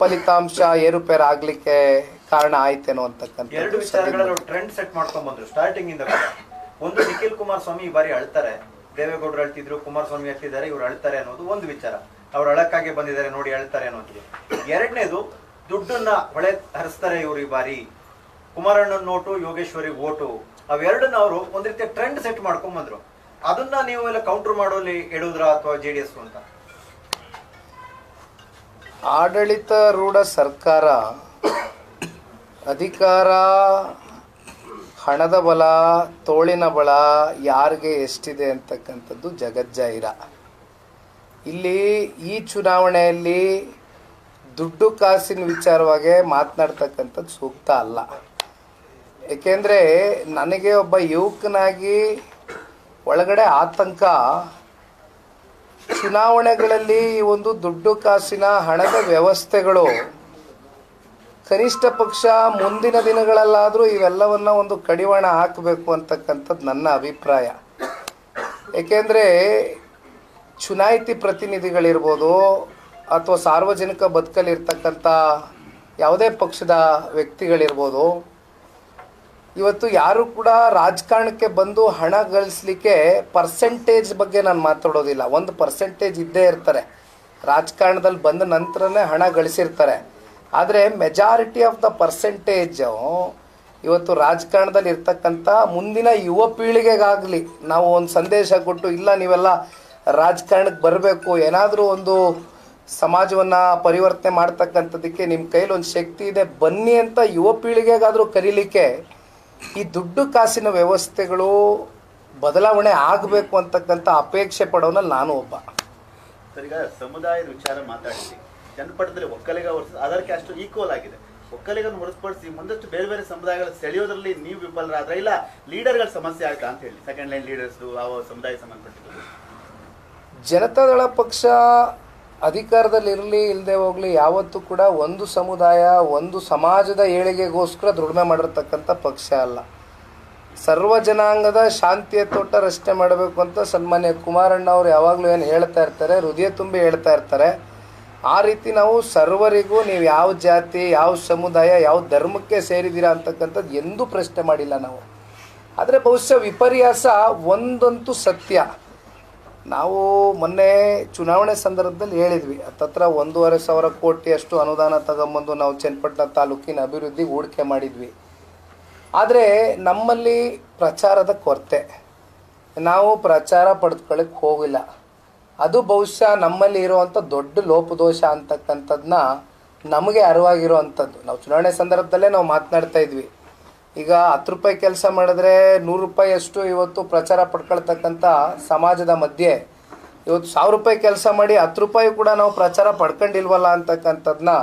[SPEAKER 1] ಫಲಿತಾಂಶ ಏರುಪೇರು ಆಗಲಿಕ್ಕೆ ಕಾರಣ ಆಯ್ತೇನೋ
[SPEAKER 2] ಎರಡು
[SPEAKER 1] ಅಂತಕ್ಕಂಥ
[SPEAKER 2] ಟ್ರೆಂಡ್ ಸೆಟ್ ಮಾಡ್ಕೊಂಡ್ ಬಂದ್ರು. ಸ್ಟಾರ್ಟಿಂಗ್ ಇಂದ ಒಂದು ನಿಖಿಲ್ ಕುಮಾರಸ್ವಾಮಿ ಈ ಬಾರಿ ಅಳ್ತಾರೆ. ದೇವೇಗೌಡರು ಅಳ್ತಿದ್ರು ಕುಮಾರಸ್ವಾಮಿ ಅಳ್ತಿದ್ದಾರೆ ಇವ್ರು ಅಳ್ತಾರೆ ಅನ್ನೋದು ಒಂದು ವಿಚಾರ. ಅವ್ರು ಅಳಕ್ಕಾಗಿ ಬಂದಿದ್ದಾರೆ ನೋಡಿ ಅಳ್ತಾರೆ ಅನ್ನೋದು. ಎರಡನೇದು ದುಡ್ಡನ್ನ ಹೊಳೆ ಹರಿಸ್ತಾರೆ ಇವರು ಈ ಬಾರಿ. ಕುಮಾರಣ್ಣನ ನೋಟು, ಯೋಗೇಶ್ವರಿ ಓಟು, ಅವೆರಡನ್ನ ಅವರು ಒಂದ್ ರೀತಿಯ ಟ್ರೆಂಡ್ ಸೆಟ್ ಮಾಡ್ಕೊಂಡ್ ಬಂದ್ರು. ಅದನ್ನ ನೀವು ಎಲ್ಲ ಕೌಂಟರ್ ಮಾಡೋಲಿ ಇಡುದ್ರ ಅಥವಾ ಜೆ ಡಿ ಎಸ್ ಅಂತ?
[SPEAKER 1] ಆಡಳಿತ ರೂಢ ಸರ್ಕಾರ ಅಧಿಕಾರ, ಹಣದ ಬಲ, ತೋಳಿನ ಬಲ ಯಾರಿಗೆ ಎಷ್ಟಿದೆ ಅಂತಕ್ಕಂಥದ್ದು ಜಗಜ್ಜಾಹಿರ. ಇಲ್ಲಿ ಈ ಚುನಾವಣೆಯಲ್ಲಿ ದುಡ್ಡು ಕಾಸಿನ ವಿಚಾರವಾಗಿ ಮಾತನಾಡ್ತಕ್ಕಂಥದ್ದು ಸೂಕ್ತ ಅಲ್ಲ. ಏಕೆಂದರೆ ನನಗೆ ಒಬ್ಬ ಯುವಕನಾಗಿ ಒಳಗಡೆ ಆತಂಕ, ಚುನಾವಣೆಗಳಲ್ಲಿ ಈ ಒಂದು ದುಡ್ಡು ಕಾಸಿನ ಹಣದ ವ್ಯವಸ್ಥೆಗಳು, ಕನಿಷ್ಠ ಪಕ್ಷ ಮುಂದಿನ ದಿನಗಳಲ್ಲಾದರೂ ಇವೆಲ್ಲವನ್ನು ಒಂದು ಕಡಿವಾಣ ಹಾಕಬೇಕು ಅಂತಕ್ಕಂಥದ್ದು ನನ್ನ ಅಭಿಪ್ರಾಯ. ಏಕೆಂದರೆ ಚುನಾಯಿತಿ ಪ್ರತಿನಿಧಿಗಳಿರ್ಬೋದು ಅಥವಾ ಸಾರ್ವಜನಿಕ ಬದುಕಲ್ಲಿರ್ತಕ್ಕಂಥ ಯಾವುದೇ ಪಕ್ಷದ ವ್ಯಕ್ತಿಗಳಿರ್ಬೋದು, ಇವತ್ತು ಯಾರು ಕೂಡ ರಾಜಕಾರಣಕ್ಕೆ ಬಂದು ಹಣ ಗಳಿಸ್ಲಿಕ್ಕೆ ಪರ್ಸೆಂಟೇಜ್ ಬಗ್ಗೆ ನಾನು ಮಾತಾಡೋದಿಲ್ಲ. ಒಂದು ಪರ್ಸೆಂಟೇಜ್ ಇದ್ದೇ ಇರ್ತಾರೆ. ರಾಜಕಾರಣದಲ್ಲಿ ಬಂದ ನಂತರನೇ ಹಣ ಗಳಿಸಿರ್ತಾರೆ. ಆದರೆ ಮೆಜಾರಿಟಿ ಆಫ್ ದ ಪರ್ಸೆಂಟೇಜು ಇವತ್ತು ರಾಜಕಾರಣದಲ್ಲಿ ಇರ್ತಕ್ಕಂಥ ಮುಂದಿನ ಯುವ ಪೀಳಿಗೆಗಾಗಲಿ, ನಾವು ಒಂದು ಸಂದೇಶ ಕೊಟ್ಟು, ಇಲ್ಲ ನೀವೆಲ್ಲ ರಾಜಕಾರಣಕ್ಕೆ ಬರಬೇಕು, ಏನಾದರೂ ಒಂದು ಸಮಾಜವನ್ನು ಪರಿವರ್ತನೆ ಮಾಡ್ತಕ್ಕಂಥದ್ದಕ್ಕೆ ನಿಮ್ಮ ಕೈಲಿ ಒಂದು ಶಕ್ತಿ ಇದೆ ಬನ್ನಿ ಅಂತ ಯುವ ಪೀಳಿಗೆಗಾದರೂ ಕರೀಲಿಕ್ಕೆ ಈ ದುಡ್ಡು ಕಾಸಿನ ವ್ಯವಸ್ಥೆಗಳು ಬದಲಾವಣೆ ಆಗಬೇಕು ಅಂತಕ್ಕಂಥ ಅಪೇಕ್ಷೆ ಪಡೋನಲ್ಲಿ ನಾನು ಒಬ್ಬ.
[SPEAKER 4] ಸರ್ ಈಗ ಸಮುದಾಯದ ವಿಚಾರ ಮಾತಾಡಿದ್ವಿ. ಜನಪದದಲ್ಲಿ ಒಕ್ಕಲಿಗ ಅದರ್ ಕ್ಯಾಸ್ಟ್ ಈಕ್ವಲ್ ಆಗಿದೆ. ಒಕ್ಕಲಿಗನ್ನು ಹೊರತುಪಡಿಸಿ ಮುಂದಷ್ಟು ಬೇರೆ ಬೇರೆ ಸಮುದಾಯಗಳ ಸೆಳೆಯೋದ್ರಲ್ಲಿ ನೀವು ವಿಫಲರಾದ್ರೆ ಇಲ್ಲ ಲೀಡರ್ಗಳ ಸಮಸ್ಯೆ ಆಯ್ತಾ ಅಂತ ಹೇಳಿ ಸೆಕೆಂಡ್ ಲೈನ್ ಲೀಡರ್ಸ್ ಆ ಸಮುದಾಯ ಸಂಬಂಧಪಟ್ಟಿದ್ದು.
[SPEAKER 1] ಜನತಾದಳ ಪಕ್ಷ ಅಧಿಕಾರದಲ್ಲಿ ಇರಲಿ ಇಲ್ಲದೆ ಹೋಗಲಿ, ಯಾವತ್ತೂ ಕೂಡ ಒಂದು ಸಮುದಾಯ, ಒಂದು ಸಮಾಜದ ಏಳಿಗೆಗೋಸ್ಕರ ದೃಢಮೆ ಮಾಡಿರ್ತಕ್ಕಂಥ ಪಕ್ಷ ಅಲ್ಲ. ಸರ್ವ ಜನಾಂಗದ ಶಾಂತಿಯ ತೋಟ ರಚನೆ ಮಾಡಬೇಕು ಅಂತ ಸನ್ಮಾನ್ಯ ಕುಮಾರಣ್ಣ ಅವರು ಯಾವಾಗಲೂ ಏನು ಹೇಳ್ತಾ ಇರ್ತಾರೆ, ಹೃದಯ ತುಂಬಿ ಹೇಳ್ತಾ ಇರ್ತಾರೆ. ಆ ರೀತಿ ನಾವು ಸರ್ವರಿಗೂ ನೀವು ಯಾವ ಜಾತಿ, ಯಾವ ಸಮುದಾಯ, ಯಾವ ಧರ್ಮಕ್ಕೆ ಸೇರಿದ್ದೀರಾ ಅಂತಕ್ಕಂಥದ್ದು ಎಂದೂ ಪ್ರಶ್ನೆ ಮಾಡಿಲ್ಲ ನಾವು. ಆದರೆ ಬಹುಶಃ ವಿಪರ್ಯಾಸ ಒಂದಂತೂ ಸತ್ಯ. ನಾವು ಮೊನ್ನೆ ಚುನಾವಣೆ ಸಂದರ್ಭದಲ್ಲಿ ಹೇಳಿದ್ವಿ, ಹತ್ತತ್ರ ಒಂದೂವರೆ ಸಾವಿರ ಕೋಟಿಯಷ್ಟು ಅನುದಾನ ತಗೊಂಬಂದು ನಾವು ಚನ್ನಪಟ್ಟಣ ತಾಲೂಕಿನ ಅಭಿವೃದ್ಧಿ ಹೂಡಿಕೆ ಮಾಡಿದ್ವಿ. ಆದರೆ ನಮ್ಮಲ್ಲಿ ಪ್ರಚಾರದ ಕೊರತೆ. ನಾವು ಪ್ರಚಾರ ಪಡೆದುಕೊಳ್ಳಕ್ಕೆ ಹೋಗಿಲ್ಲ. ಅದು ಬಹುಶಃ ನಮ್ಮಲ್ಲಿ ಇರುವಂಥ ದೊಡ್ಡ ಲೋಪದೋಷ ಅಂತಕ್ಕಂಥದ್ದನ್ನ ನಮಗೆ ಅರಿವಾಗಿರೋ ಅಂಥದ್ದು ನಾವು ಚುನಾವಣೆ ಸಂದರ್ಭದಲ್ಲೇ ನಾವು ಮಾತನಾಡ್ತಾ ಇದ್ವಿ. ಈಗ ಹತ್ತು ರೂಪಾಯಿ ಕೆಲಸ ಮಾಡಿದ್ರೆ ನೂರು ರೂಪಾಯಿ ಅಷ್ಟು ಇವತ್ತು ಪ್ರಚಾರ ಪಡ್ಕೊಳ್ತಕ್ಕಂಥ ಸಮಾಜದ ಮಧ್ಯೆ ಇವತ್ತು ಸಾವಿರ ರೂಪಾಯಿ ಕೆಲಸ ಮಾಡಿ ಹತ್ತು ರೂಪಾಯಿ ಕೂಡ ನಾವು ಪ್ರಚಾರ ಪಡ್ಕೊಂಡಿಲ್ವಲ್ಲ ಅಂತಕ್ಕಂಥದ್ದನ್ನ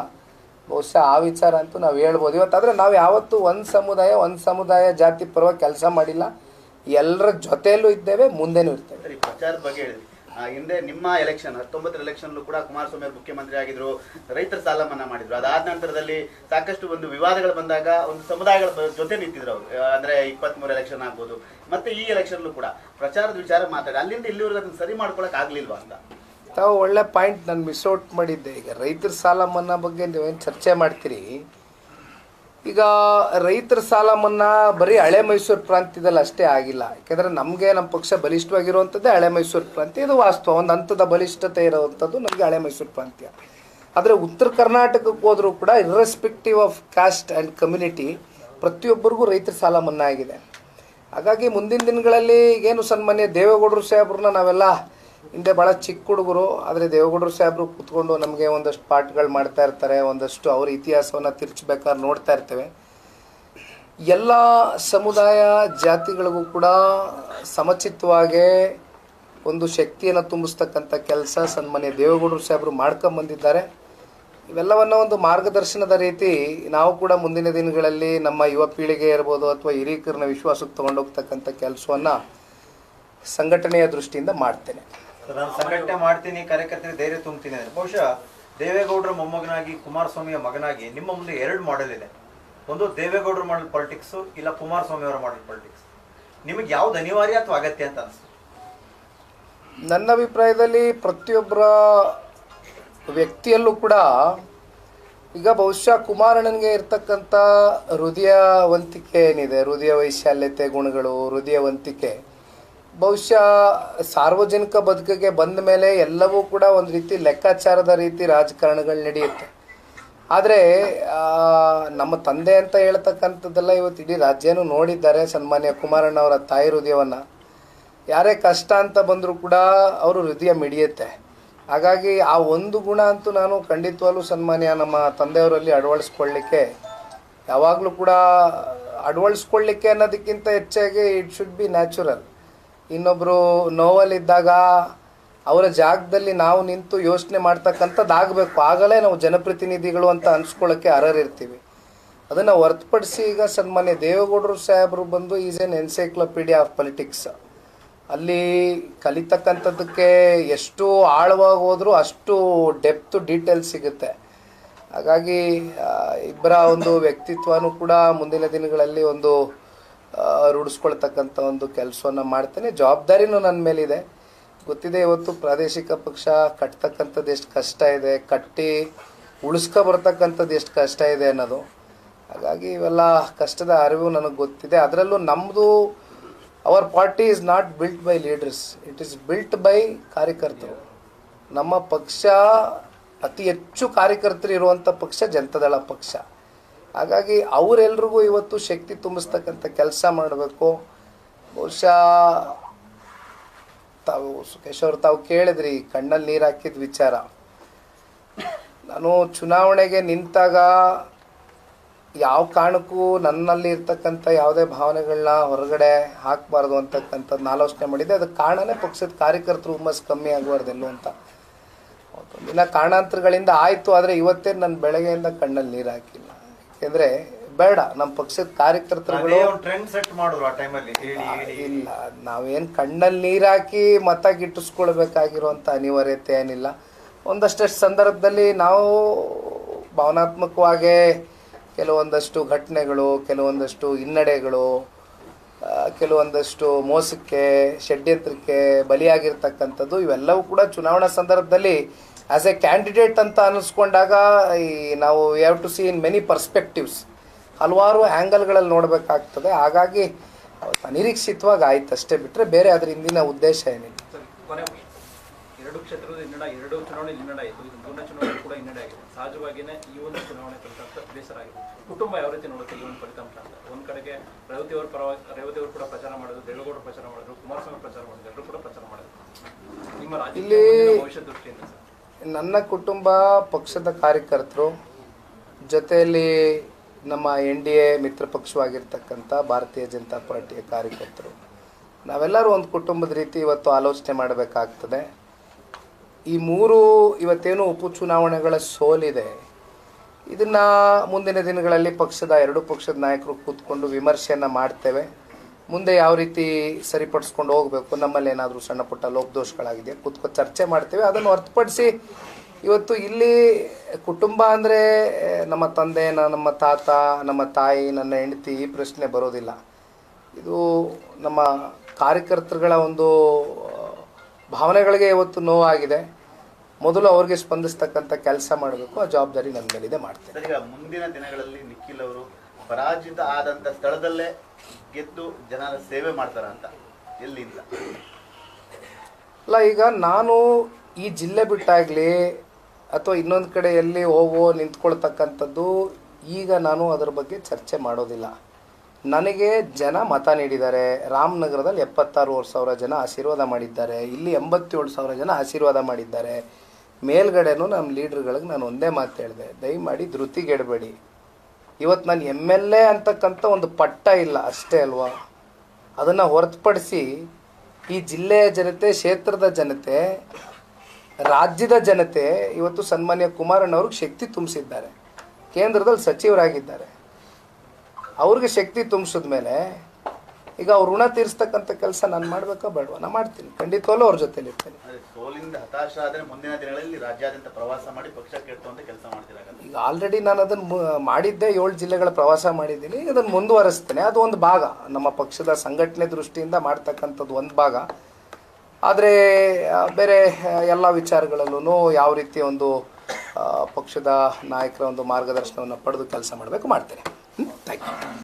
[SPEAKER 1] ಬಹುಶಃ ಆ ವಿಚಾರ ಅಂತೂ ನಾವು ಹೇಳ್ಬೋದು. ಇವತ್ತಾದರೆ ನಾವು ಯಾವತ್ತೂ ಒಂದು ಸಮುದಾಯ ಒಂದು ಸಮುದಾಯ ಜಾತಿ ಪರವಾಗಿ ಕೆಲಸ ಮಾಡಿಲ್ಲ. ಎಲ್ಲರ ಜೊತೆಯಲ್ಲೂ ಇದ್ದೇವೆ, ಮುಂದೆನೂ ಇರ್ತೇವೆ.
[SPEAKER 4] ಹಿಂದೆ ನಿಮ್ಮ ಎಲೆಕ್ಷನ್ ಹತ್ತೊಂಬತ್ತರ ಎಲೆಕ್ಷನ್ ಕೂಡ ಕುಮಾರಸ್ವಾಮಿ ಅವರು ಮುಖ್ಯಮಂತ್ರಿ ಆಗಿದ್ರು. ರೈತರ ಸಾಲ ಮನ್ನಾ ಮಾಡಿದ್ರು. ಅದಾದ ನಂತರದಲ್ಲಿ ಸಾಕಷ್ಟು ಒಂದು ವಿವಾದಗಳು ಬಂದಾಗ ಒಂದು ಸಮುದಾಯಗಳ ಜೊತೆ ನಿಂತಿದ್ರು ಅವರು. ಅಂದ್ರೆ ಇಪ್ಪತ್ತ್ ಮೂರು ಎಲೆಕ್ಷನ್ ಆಗ್ಬೋದು. ಮತ್ತೆ ಈ ಎಲೆಕ್ಷನ್ ಕೂಡ ಪ್ರಚಾರದ ವಿಚಾರ ಮಾತಾಡಿ. ಅಲ್ಲಿಂದ ಇಲ್ಲಿವರೆಗೂ ಅದನ್ನ ಸರಿ ಮಾಡ್ಕೊಳಕ್ ಆಗ್ಲಿಲ್ವಾ ಅಂತ?
[SPEAKER 1] ತಾವು ಒಳ್ಳೆ ಪಾಯಿಂಟ್ ನಾನು ಮಿಸ್ಔಟ್ ಮಾಡಿದ್ದೆ. ಈಗ ರೈತರ ಸಾಲ ಮನ್ನಾ ಬಗ್ಗೆ ನೀವೇನು ಚರ್ಚೆ ಮಾಡ್ತೀರಿ? ಈಗ ರೈತರ ಸಾಲ ಮನ್ನಾ ಬರೀ ಹಳೆ ಮೈಸೂರು ಪ್ರಾಂತ್ಯದಲ್ಲಿ ಅಷ್ಟೇ ಆಗಿಲ್ಲ. ಯಾಕೆಂದರೆ ನಮಗೆ ನಮ್ಮ ಪಕ್ಷ ಬಲಿಷ್ಠವಾಗಿರುವಂಥದ್ದೇ ಹಳೆ ಮೈಸೂರು ಪ್ರಾಂತ್ಯ. ಇದು ವಾಸ್ತವ. ಒಂದು ಹಂತದ ಬಲಿಷ್ಠತೆ ಇರುವಂಥದ್ದು ನಮಗೆ ಹಳೆ ಮೈಸೂರು ಪ್ರಾಂತ್ಯ. ಆದರೆ ಉತ್ತರ ಕರ್ನಾಟಕಕ್ಕೆ ಹೋದರೂ ಕೂಡ irrespective of caste and community ಪ್ರತಿಯೊಬ್ಬರಿಗೂ ರೈತರ ಸಾಲ ಮನ್ನಾ ಆಗಿದೆ. ಹಾಗಾಗಿ ಮುಂದಿನ ದಿನಗಳಲ್ಲಿ ಏನು ಸನ್ಮಾನ್ಯ ದೇವೇಗೌಡರು ಸಾಹೇಬ್ರನ್ನ ನಾವೆಲ್ಲ ಹಿಂದೆ ಭಾಳ ಚಿಕ್ಕ ಹುಡುಗರು, ಆದರೆ ದೇವೇಗೌಡರು ಸಾಹೇಬರು ಕೂತ್ಕೊಂಡು ನಮಗೆ ಒಂದಷ್ಟು ಪಾಠಗಳು ಮಾಡ್ತಾ ಇರ್ತಾರೆ, ಒಂದಷ್ಟು ಅವ್ರ ಇತಿಹಾಸವನ್ನು ತಿರ್ಚ್ಬೇಕಾದ್ರೆ ನೋಡ್ತಾ ಇರ್ತೇವೆ. ಎಲ್ಲ ಸಮುದಾಯ ಜಾತಿಗಳಿಗೂ ಕೂಡ ಸಮಚಿತವಾಗಿ ಒಂದು ಶಕ್ತಿಯನ್ನು ತುಂಬಿಸ್ತಕ್ಕಂಥ ಕೆಲಸ ಸನ್ಮಾನ್ಯ ದೇವೇಗೌಡರು ಸಾಹೇಬರು ಮಾಡ್ಕೊಂಬಂದಿದ್ದಾರೆ ಇವೆಲ್ಲವನ್ನು ಒಂದು ಮಾರ್ಗದರ್ಶನದ ರೀತಿ ನಾವು ಕೂಡ ಮುಂದಿನ ದಿನಗಳಲ್ಲಿ ನಮ್ಮ ಯುವ ಪೀಳಿಗೆ ಇರ್ಬೋದು ಅಥವಾ ಹಿರಿಯಕರನ್ನ ವಿಶ್ವಾಸಕ್ಕೆ ತಗೊಂಡೋಗ್ತಕ್ಕಂಥ ಕೆಲಸವನ್ನು ಸಂಘಟನೆಯ ದೃಷ್ಟಿಯಿಂದ ಮಾಡ್ತೇನೆ.
[SPEAKER 2] ನಾನು ಸಂಘಟನೆ ಮಾಡ್ತೀನಿ, ಕಾರ್ಯಕರ್ತರಿಗೆ ಧೈರ್ಯ ತುಂಬ್ತೀನಿ ಅಂದ್ರೆ ಬಹುಶಃ ದೇವೇಗೌಡರ ಮೊಮ್ಮಗನಾಗಿ, ಕುಮಾರಸ್ವಾಮಿಯ ಮಗನಾಗಿ ನಿಮ್ಮ ಮುಂದೆ ಎರಡು ಮಾಡೆಲ್ ಇದೆ. ಒಂದು ದೇವೇಗೌಡರ ಮಾಡಲ್ ಪಾಲಿಟಿಕ್ಸ್ ಇಲ್ಲ ಕುಮಾರಸ್ವಾಮಿ ಅವರ ಮಾಡಲ್ ಪಾಲಿಟಿಕ್ಸ್ ನಿಮಗೆ ಯಾವ್ದು ಅನಿವಾರ್ಯ ಅಥವಾ ಅಗತ್ಯ ಅಂತ ಅನಿಸ್ತು
[SPEAKER 1] ನನ್ನ ಅಭಿಪ್ರಾಯದಲ್ಲಿ ಪ್ರತಿಯೊಬ್ಬರ ವ್ಯಕ್ತಿಯಲ್ಲೂ ಕೂಡ ಈಗ ಬಹುಶಃ ಕುಮಾರಣ್ಣನಿಗೆ ಇರ್ತಕ್ಕಂಥ ಹೃದಯವಂತಿಕೆ ಏನಿದೆ? ಹೃದಯ ವೈಶಾಲ್ಯತೆ ಗುಣಗಳು, ಹೃದಯವಂತಿಕೆ. ಬಹುಶಃ ಸಾರ್ವಜನಿಕ ಬದುಕಿಗೆ ಬಂದ ಮೇಲೆ ಎಲ್ಲವೂ ಕೂಡ ಒಂದು ರೀತಿ ಲೆಕ್ಕಾಚಾರದ ರೀತಿ ರಾಜಕಾರಣಗಳು ನಡೆಯುತ್ತೆ. ಆದರೆ ನಮ್ಮ ತಂದೆ ಅಂತ ಹೇಳ್ತಕ್ಕಂಥದ್ದೆಲ್ಲ ಇವತ್ತು ಇಡೀ ರಾಜ್ಯನೂ ನೋಡಿದ್ದಾರೆ, ಸನ್ಮಾನ್ಯ ಕುಮಾರಣ್ಣ ಅವರ ತಾಯಿ ಹೃದಯವನ್ನು. ಯಾರೇ ಕಷ್ಟ ಅಂತ ಬಂದರೂ ಕೂಡ ಅವರು ಹೃದಯ ಮಿಡಿಯುತ್ತೆ. ಹಾಗಾಗಿ ಆ ಒಂದು ಗುಣ ಅಂತೂ ನಾನು ಖಂಡಿತವಾಗ್ಲೂ ಸನ್ಮಾನ್ಯ ನಮ್ಮ ತಂದೆಯವರಲ್ಲಿ ಅಳವಡಿಸ್ಕೊಳ್ಳಿಕ್ಕೆ ಯಾವಾಗಲೂ ಕೂಡ ಅಳವಡಿಸ್ಕೊಳ್ಳಿಕ್ಕೆ ಅನ್ನೋದಕ್ಕಿಂತ ಹೆಚ್ಚಾಗಿ ಇಟ್ ಶುಡ್ ಬಿ ನ್ಯಾಚುರಲ್ ಇನ್ನೊಬ್ಬರು ನೋವಲ್ಲಿದ್ದಾಗ ಅವರ ಜಾಗದಲ್ಲಿ ನಾವು ನಿಂತು ಯೋಚನೆ ಮಾಡ್ತಕ್ಕಂಥದ್ದಾಗಬೇಕು. ಆಗಲೇ ನಾವು ಜನಪ್ರತಿನಿಧಿಗಳು ಅಂತ ಅನ್ಸ್ಕೊಳ್ಳೋಕ್ಕೆ ಅರ್ಹರಿರ್ತೀವಿ. ಅದನ್ನು ಹೊರತುಪಡಿಸಿ ಈಗ ಸನ್ಮಾನ್ಯ ದೇವೇಗೌಡರು ಸಾಹೇಬರು ಬಂದು is an encyclopedia of politics. ಅಲ್ಲಿ ಕಲಿತಕ್ಕಂಥದ್ದಕ್ಕೆ ಎಷ್ಟು ಆಳವಾಗಿ ಹೋದರೂ ಅಷ್ಟು ಡೆಪ್ತು ಡೀಟೇಲ್ ಸಿಗುತ್ತೆ. ಹಾಗಾಗಿ ಇಬ್ಬರ ಒಂದು ವ್ಯಕ್ತಿತ್ವನೂ ಕೂಡ ಮುಂದಿನ ದಿನಗಳಲ್ಲಿ ಒಂದು ರೂಢಿಸ್ಕೊಳ್ತಕ್ಕಂಥ ಒಂದು ಕೆಲಸವನ್ನು ಮಾಡ್ತೇನೆ. ಜವಾಬ್ದಾರಿನೂ ನನ್ನ ಮೇಲಿದೆ. ಗೊತ್ತಿದೆ ಇವತ್ತು ಪ್ರಾದೇಶಿಕ ಪಕ್ಷ ಕಟ್ತಕ್ಕಂಥದ್ದು ಎಷ್ಟು ಕಷ್ಟ ಇದೆ, ಕಟ್ಟಿ ಉಳಿಸ್ಕೊ ಬರ್ತಕ್ಕಂಥದ್ದು ಎಷ್ಟು ಕಷ್ಟ ಇದೆ ಅನ್ನೋದು. ಹಾಗಾಗಿ ಇವೆಲ್ಲ ಕಷ್ಟದ ಅರಿವು ನನಗೆ ಗೊತ್ತಿದೆ. ಅದರಲ್ಲೂ ನಮ್ಮದು our party is not built by leaders it is built by ಕಾರ್ಯಕರ್ತರು. ನಮ್ಮ ಪಕ್ಷ ಅತಿ ಹೆಚ್ಚು ಕಾರ್ಯಕರ್ತರು ಇರುವಂಥ ಪಕ್ಷ ಜನತಾದಳ ಪಕ್ಷ. ಹಾಗಾಗಿ ಅವರೆಲ್ರಿಗೂ ಇವತ್ತು ಶಕ್ತಿ ತುಂಬಿಸ್ತಕ್ಕಂಥ ಕೆಲಸ ಮಾಡಬೇಕು. ಬಹುಶಃ ತಾವು ಸುಖೇಶ್ ಅವರು ತಾವು ಕೇಳಿದ್ರಿ, ಕಣ್ಣಲ್ಲಿ ನೀರು ಹಾಕಿದ ವಿಚಾರ. ನಾನು ಚುನಾವಣೆಗೆ ನಿಂತಾಗ ಯಾವ ಕಾರಣಕ್ಕೂ ನನ್ನಲ್ಲಿ ಇರ್ತಕ್ಕಂಥ ಯಾವುದೇ ಭಾವನೆಗಳನ್ನ ಹೊರಗಡೆ ಹಾಕಬಾರ್ದು ಅಂತಕ್ಕಂಥದ್ದು ಆಲೋಚನೆ ಮಾಡಿದ್ದೆ. ಅದಕ್ಕೆ ಕಾರಣನೇ ಪಕ್ಷದ ಕಾರ್ಯಕರ್ತರು ಹುಮ್ಮಸ್ ಕಮ್ಮಿ ಆಗಬಾರ್ದು ಎಲ್ಲೂ ಅಂತ. ದಿನ ಕಾರಣಾಂತರಗಳಿಂದ ಆಯಿತು, ಆದರೆ ಇವತ್ತೇ ನನ್ನ ಬೆಳಗ್ಗೆಯಿಂದ ಕಣ್ಣಲ್ಲಿ ನೀರು ಹಾಕಿಲ್ಲ. ಯಾಕೆಂದರೆ ಬೇಡ ನಮ್ಮ ಪಕ್ಷದ ಕಾರ್ಯಕರ್ತರುಗಳು
[SPEAKER 2] ಟ್ರೆಂಡ್ ಸೆಟ್ ಮಾಡಿದ್ರು ಆ ಟೈಮಲ್ಲಿ
[SPEAKER 1] ಇಲ್ಲ ನಾವೇನು ಕಣ್ಣಲ್ಲಿ ನೀರು ಹಾಕಿ ಮತ ಗಿಟ್ಟಿಸ್ಕೊಳ್ಬೇಕಾಗಿರುವಂಥ ಅನಿವಾರ್ಯತೆ ಏನಿಲ್ಲ. ಒಂದಷ್ಟು ಸಂದರ್ಭದಲ್ಲಿ ನಾವು ಭಾವನಾತ್ಮಕವಾಗಿ ಕೆಲವೊಂದಷ್ಟು ಘಟನೆಗಳು ಕೆಲವೊಂದಷ್ಟು ಹಿನ್ನಡೆಗಳು ಕೆಲವೊಂದಷ್ಟು ಮೋಸಕ್ಕೆ ಷಡ್ಯಂತ್ರಕ್ಕೆ ಬಲಿಯಾಗಿರ್ತಕ್ಕಂಥದ್ದು ಇವೆಲ್ಲವೂ ಕೂಡ ಚುನಾವಣಾ ಸಂದರ್ಭದಲ್ಲಿ ಆಸ್ ಎ ಕ್ಯಾಂಡಿಡೇಟ್ ಅಂತ ಅನಿಸ್ಕೊಂಡಾಗ ಈ ನಾವು have to see in many perspectives ಹಲವಾರು ಆ್ಯಂಗಲ್ಗಳಲ್ಲಿ ನೋಡಬೇಕಾಗ್ತದೆ. ಹಾಗಾಗಿ ಅನಿರೀಕ್ಷಿತವಾಗಿ ಆಯ್ತು ಅಷ್ಟೇ ಬಿಟ್ಟರೆ ಬೇರೆ ಅದರ ಹಿಂದಿನ ಉದ್ದೇಶ ಏನಿಲ್ಲ.
[SPEAKER 5] ಎರಡು ಕ್ಷೇತ್ರದ ಹಿನ್ನಡೆ ಎರಡು ಚುನಾವಣೆ ಹಿನ್ನಡೆ ಆಯಿತು. ಇದು ಮೂರನೇ ಚುನಾವಣೆ ಕೂಡ ಹಿನ್ನಡೆ ಆಗಿದೆ. ಸಹಜವಾಗಿಯೇ ಈ ಒಂದು ಚುನಾವಣೆ ಫಲಿತಾಂಶ ಬೇಸರ ಆಗಿದೆ. ಕುಟುಂಬ ಯಾವ ರೀತಿ ನೋಡುತ್ತೆ ಈ ಒಂದು ಫಲಿತಾಂಶ ಅಂತ? ಒಂದ್ ಕಡೆಗೆ ರೇವತಿ ಅವರ ಪರವಾಗಿ ರೇವತಿ ಅವರು ಕೂಡ ಪ್ರಚಾರ ಮಾಡಿದ್ರು ದೇವೇಗೌಡರು ಪ್ರಚಾರ ಮಾಡಿದ್ರು ಕುಮಾರಸ್ವಾಮಿ ಪ್ರಚಾರ ಮಾಡಿದ್ರು ಎಲ್ಲರೂ ಕೂಡ ಪ್ರಚಾರ ಮಾಡಿದ್ರು. ನಿಮ್ಮ ರಾಜಕೀಯ ಭವಿಷ್ಯ ದೃಷ್ಟಿಯಿಂದ ಸರ್?
[SPEAKER 1] ನನ್ನ ಕುಟುಂಬ ಪಕ್ಷದ ಕಾರ್ಯಕರ್ತರು, ಜೊತೆಯಲ್ಲಿ ನಮ್ಮ ಎನ್ ಡಿ ಎ ಮಿತ್ರ ಪಕ್ಷವಾಗಿರ್ತಕ್ಕಂಥ ಭಾರತೀಯ ಜನತಾ ಪಾರ್ಟಿಯ ಕಾರ್ಯಕರ್ತರು. ನಾವೆಲ್ಲರೂ ಒಂದು ಕುಟುಂಬದ ರೀತಿ ಇವತ್ತು ಆಲೋಚನೆ ಮಾಡಬೇಕಾಗ್ತದೆ. ಈ ಮೂರು ಇವತ್ತೇನು ಉಪಚುನಾವಣೆಗಳ ಸೋಲಿದೆ. ಇದನ್ನು ಮುಂದಿನ ದಿನಗಳಲ್ಲಿ ಪಕ್ಷದ ಎರಡು ಪಕ್ಷದ ನಾಯಕರು ಕೂತ್ಕೊಂಡು ವಿಮರ್ಶೆಯನ್ನು ಮಾಡ್ತೇವೆ. ಮುಂದೆ ಯಾವ ರೀತಿ ಸರಿಪಡಿಸ್ಕೊಂಡು ಹೋಗಬೇಕು? ನಮ್ಮಲ್ಲಿ ಏನಾದರೂ ಸಣ್ಣ ಪುಟ್ಟ ಲೋಪದೋಷಗಳಾಗಿದೆ ಕೂತ್ಕೊ ಚರ್ಚೆ ಮಾಡ್ತೇವೆ. ಅದನ್ನು ಹೊರತುಪಡಿಸಿ ಇವತ್ತು ಇಲ್ಲಿ ಕುಟುಂಬ ಅಂದರೆ ನಮ್ಮ ತಂದೆ ನಮ್ಮ ತಾತ, ನಮ್ಮ ತಾಯಿ, ನನ್ನ ಹೆಂಡತಿ ಈ ಪ್ರಶ್ನೆ ಬರೋದಿಲ್ಲ. ಇದು ನಮ್ಮ ಕಾರ್ಯಕರ್ತರುಗಳ ಒಂದು ಭಾವನೆಗಳಿಗೆ ಇವತ್ತು ನೋವಾಗಿದೆ. ಮೊದಲು ಅವ್ರಿಗೆ ಸ್ಪಂದಿಸ್ತಕ್ಕಂಥ ಕೆಲಸ ಮಾಡಬೇಕು. ಆ ಜವಾಬ್ದಾರಿ ನನ್ನ ಮೇಲಿದೆ
[SPEAKER 4] ಈಗ ಮುಂದಿನ ದಿನಗಳಲ್ಲಿ ನಿಖಿಲ್ ಅವರು ಪರಾಜಿತ ಆದಂತ ಸ್ಥಳದಲ್ಲೇ ಗೆದ್ದು ಜನರ ಸೇವೆ ಮಾಡ್ತಾರ ಅಂತ ಎಲ್ಲಿಂದ?
[SPEAKER 1] ಅಲ್ಲ, ಈಗ ನಾನು ಈ ಜಿಲ್ಲೆ ಬಿಟ್ಟಾಗಲಿ ಅಥವಾ ಇನ್ನೊಂದು ಕಡೆ ಎಲ್ಲಿ ಹೋಗೋ ನಿಂತ್ಕೊಳ್ತಕ್ಕಂಥದ್ದು ಈಗ ನಾನು ಅದರ ಬಗ್ಗೆ ಚರ್ಚೆ ಮಾಡೋದಿಲ್ಲ. ನನಗೆ ಜನ ಮತ ನೀಡಿದ್ದಾರೆ. ರಾಮನಗರದಲ್ಲಿ ಎಪ್ಪತ್ತಾರು ಸಾವಿರ ಜನ ಆಶೀರ್ವಾದ ಮಾಡಿದ್ದಾರೆ. ಇಲ್ಲಿ ಎಂಬತ್ತೇಳು ಸಾವಿರ ಜನ ಆಶೀರ್ವಾದ ಮಾಡಿದ್ದಾರೆ. ಮೇಲ್ಗಡೆನೂ ನಮ್ಮ ಲೀಡ್ರ್ಗಳಿಗೆ ನಾನು ಒಂದೇ ಮಾತು ಹೇಳಿದೆ. ದಯಮಾಡಿ ಧೃತಿಗೆಡಬೇಡಿ. ಇವತ್ತು ನಾನು ಎಂ ಎಲ್ ಎ ಅಂತಕ್ಕಂಥ ಒಂದು ಪಟ್ಟ ಇಲ್ಲ, ಅಷ್ಟೇ ಅಲ್ವಾ? ಅದನ್ನು ಹೊರತುಪಡಿಸಿ ಈ ಜಿಲ್ಲೆಯ ಜನತೆ, ಕ್ಷೇತ್ರದ ಜನತೆ, ರಾಜ್ಯದ ಜನತೆ ಇವತ್ತು ಸನ್ಮಾನ್ಯ ಕುಮಾರಣ್ಣವ್ರಿಗೆ ಶಕ್ತಿ ತುಂಬಿಸಿದ್ದಾರೆ. ಕೇಂದ್ರದಲ್ಲಿ ಸಚಿವರಾಗಿದ್ದಾರೆ. ಅವ್ರಿಗೆ ಶಕ್ತಿ ತುಂಬಿಸಿದ ಮೇಲೆ ಈಗ ಅವ್ರ ಋಣ ತೀರಿಸ್ತಕ್ಕಂಥ ಕೆಲಸ ನಾನು ಮಾಡಬೇಕಾ ಬೇಡವಾ? ನಾನು ಮಾಡ್ತೀನಿ. ಖಂಡಿತವಾಗ್ಲೂ ಅವ್ರ ಜೊತೆಲಿ ಇರ್ತೇನೆ.
[SPEAKER 4] ಸೋಲಿಂದ ಹತಾಶ ಆದ್ರೆ ಮುಂದಿನ ದಿನಗಳಲ್ಲಿ ರಾಜ್ಯಾದ್ಯಂತ ಪ್ರವಾಸ ಮಾಡಿ ಪಕ್ಷ ಕೆಟ್ಟುವಂತ ಕೆಲಸ ಮಾಡ್ತೀರಾ
[SPEAKER 1] ಈಗ ಆಲ್ರೆಡಿ ನಾನು ಅದನ್ನು ಮಾಡಿದ್ದೆ ಏಳು ಜಿಲ್ಲೆಗಳ ಪ್ರವಾಸ ಮಾಡಿದ್ದೀನಿ. ಈಗ ಅದನ್ನು ಮುಂದುವರಿಸ್ತೇನೆ. ಅದು ಒಂದು ಭಾಗ. ನಮ್ಮ ಪಕ್ಷದ ಸಂಘಟನೆ ದೃಷ್ಟಿಯಿಂದ ಮಾಡ್ತಕ್ಕಂಥದ್ದು ಒಂದು ಭಾಗ. ಆದರೆ ಬೇರೆ ಎಲ್ಲ ವಿಚಾರಗಳಲ್ಲೂ ಯಾವ ರೀತಿ ಒಂದು ಪಕ್ಷದ ನಾಯಕರ ಒಂದು ಮಾರ್ಗದರ್ಶನವನ್ನು ಪಡೆದು ಕೆಲಸ ಮಾಡಬೇಕು ಮಾಡ್ತೇನೆ. Thank you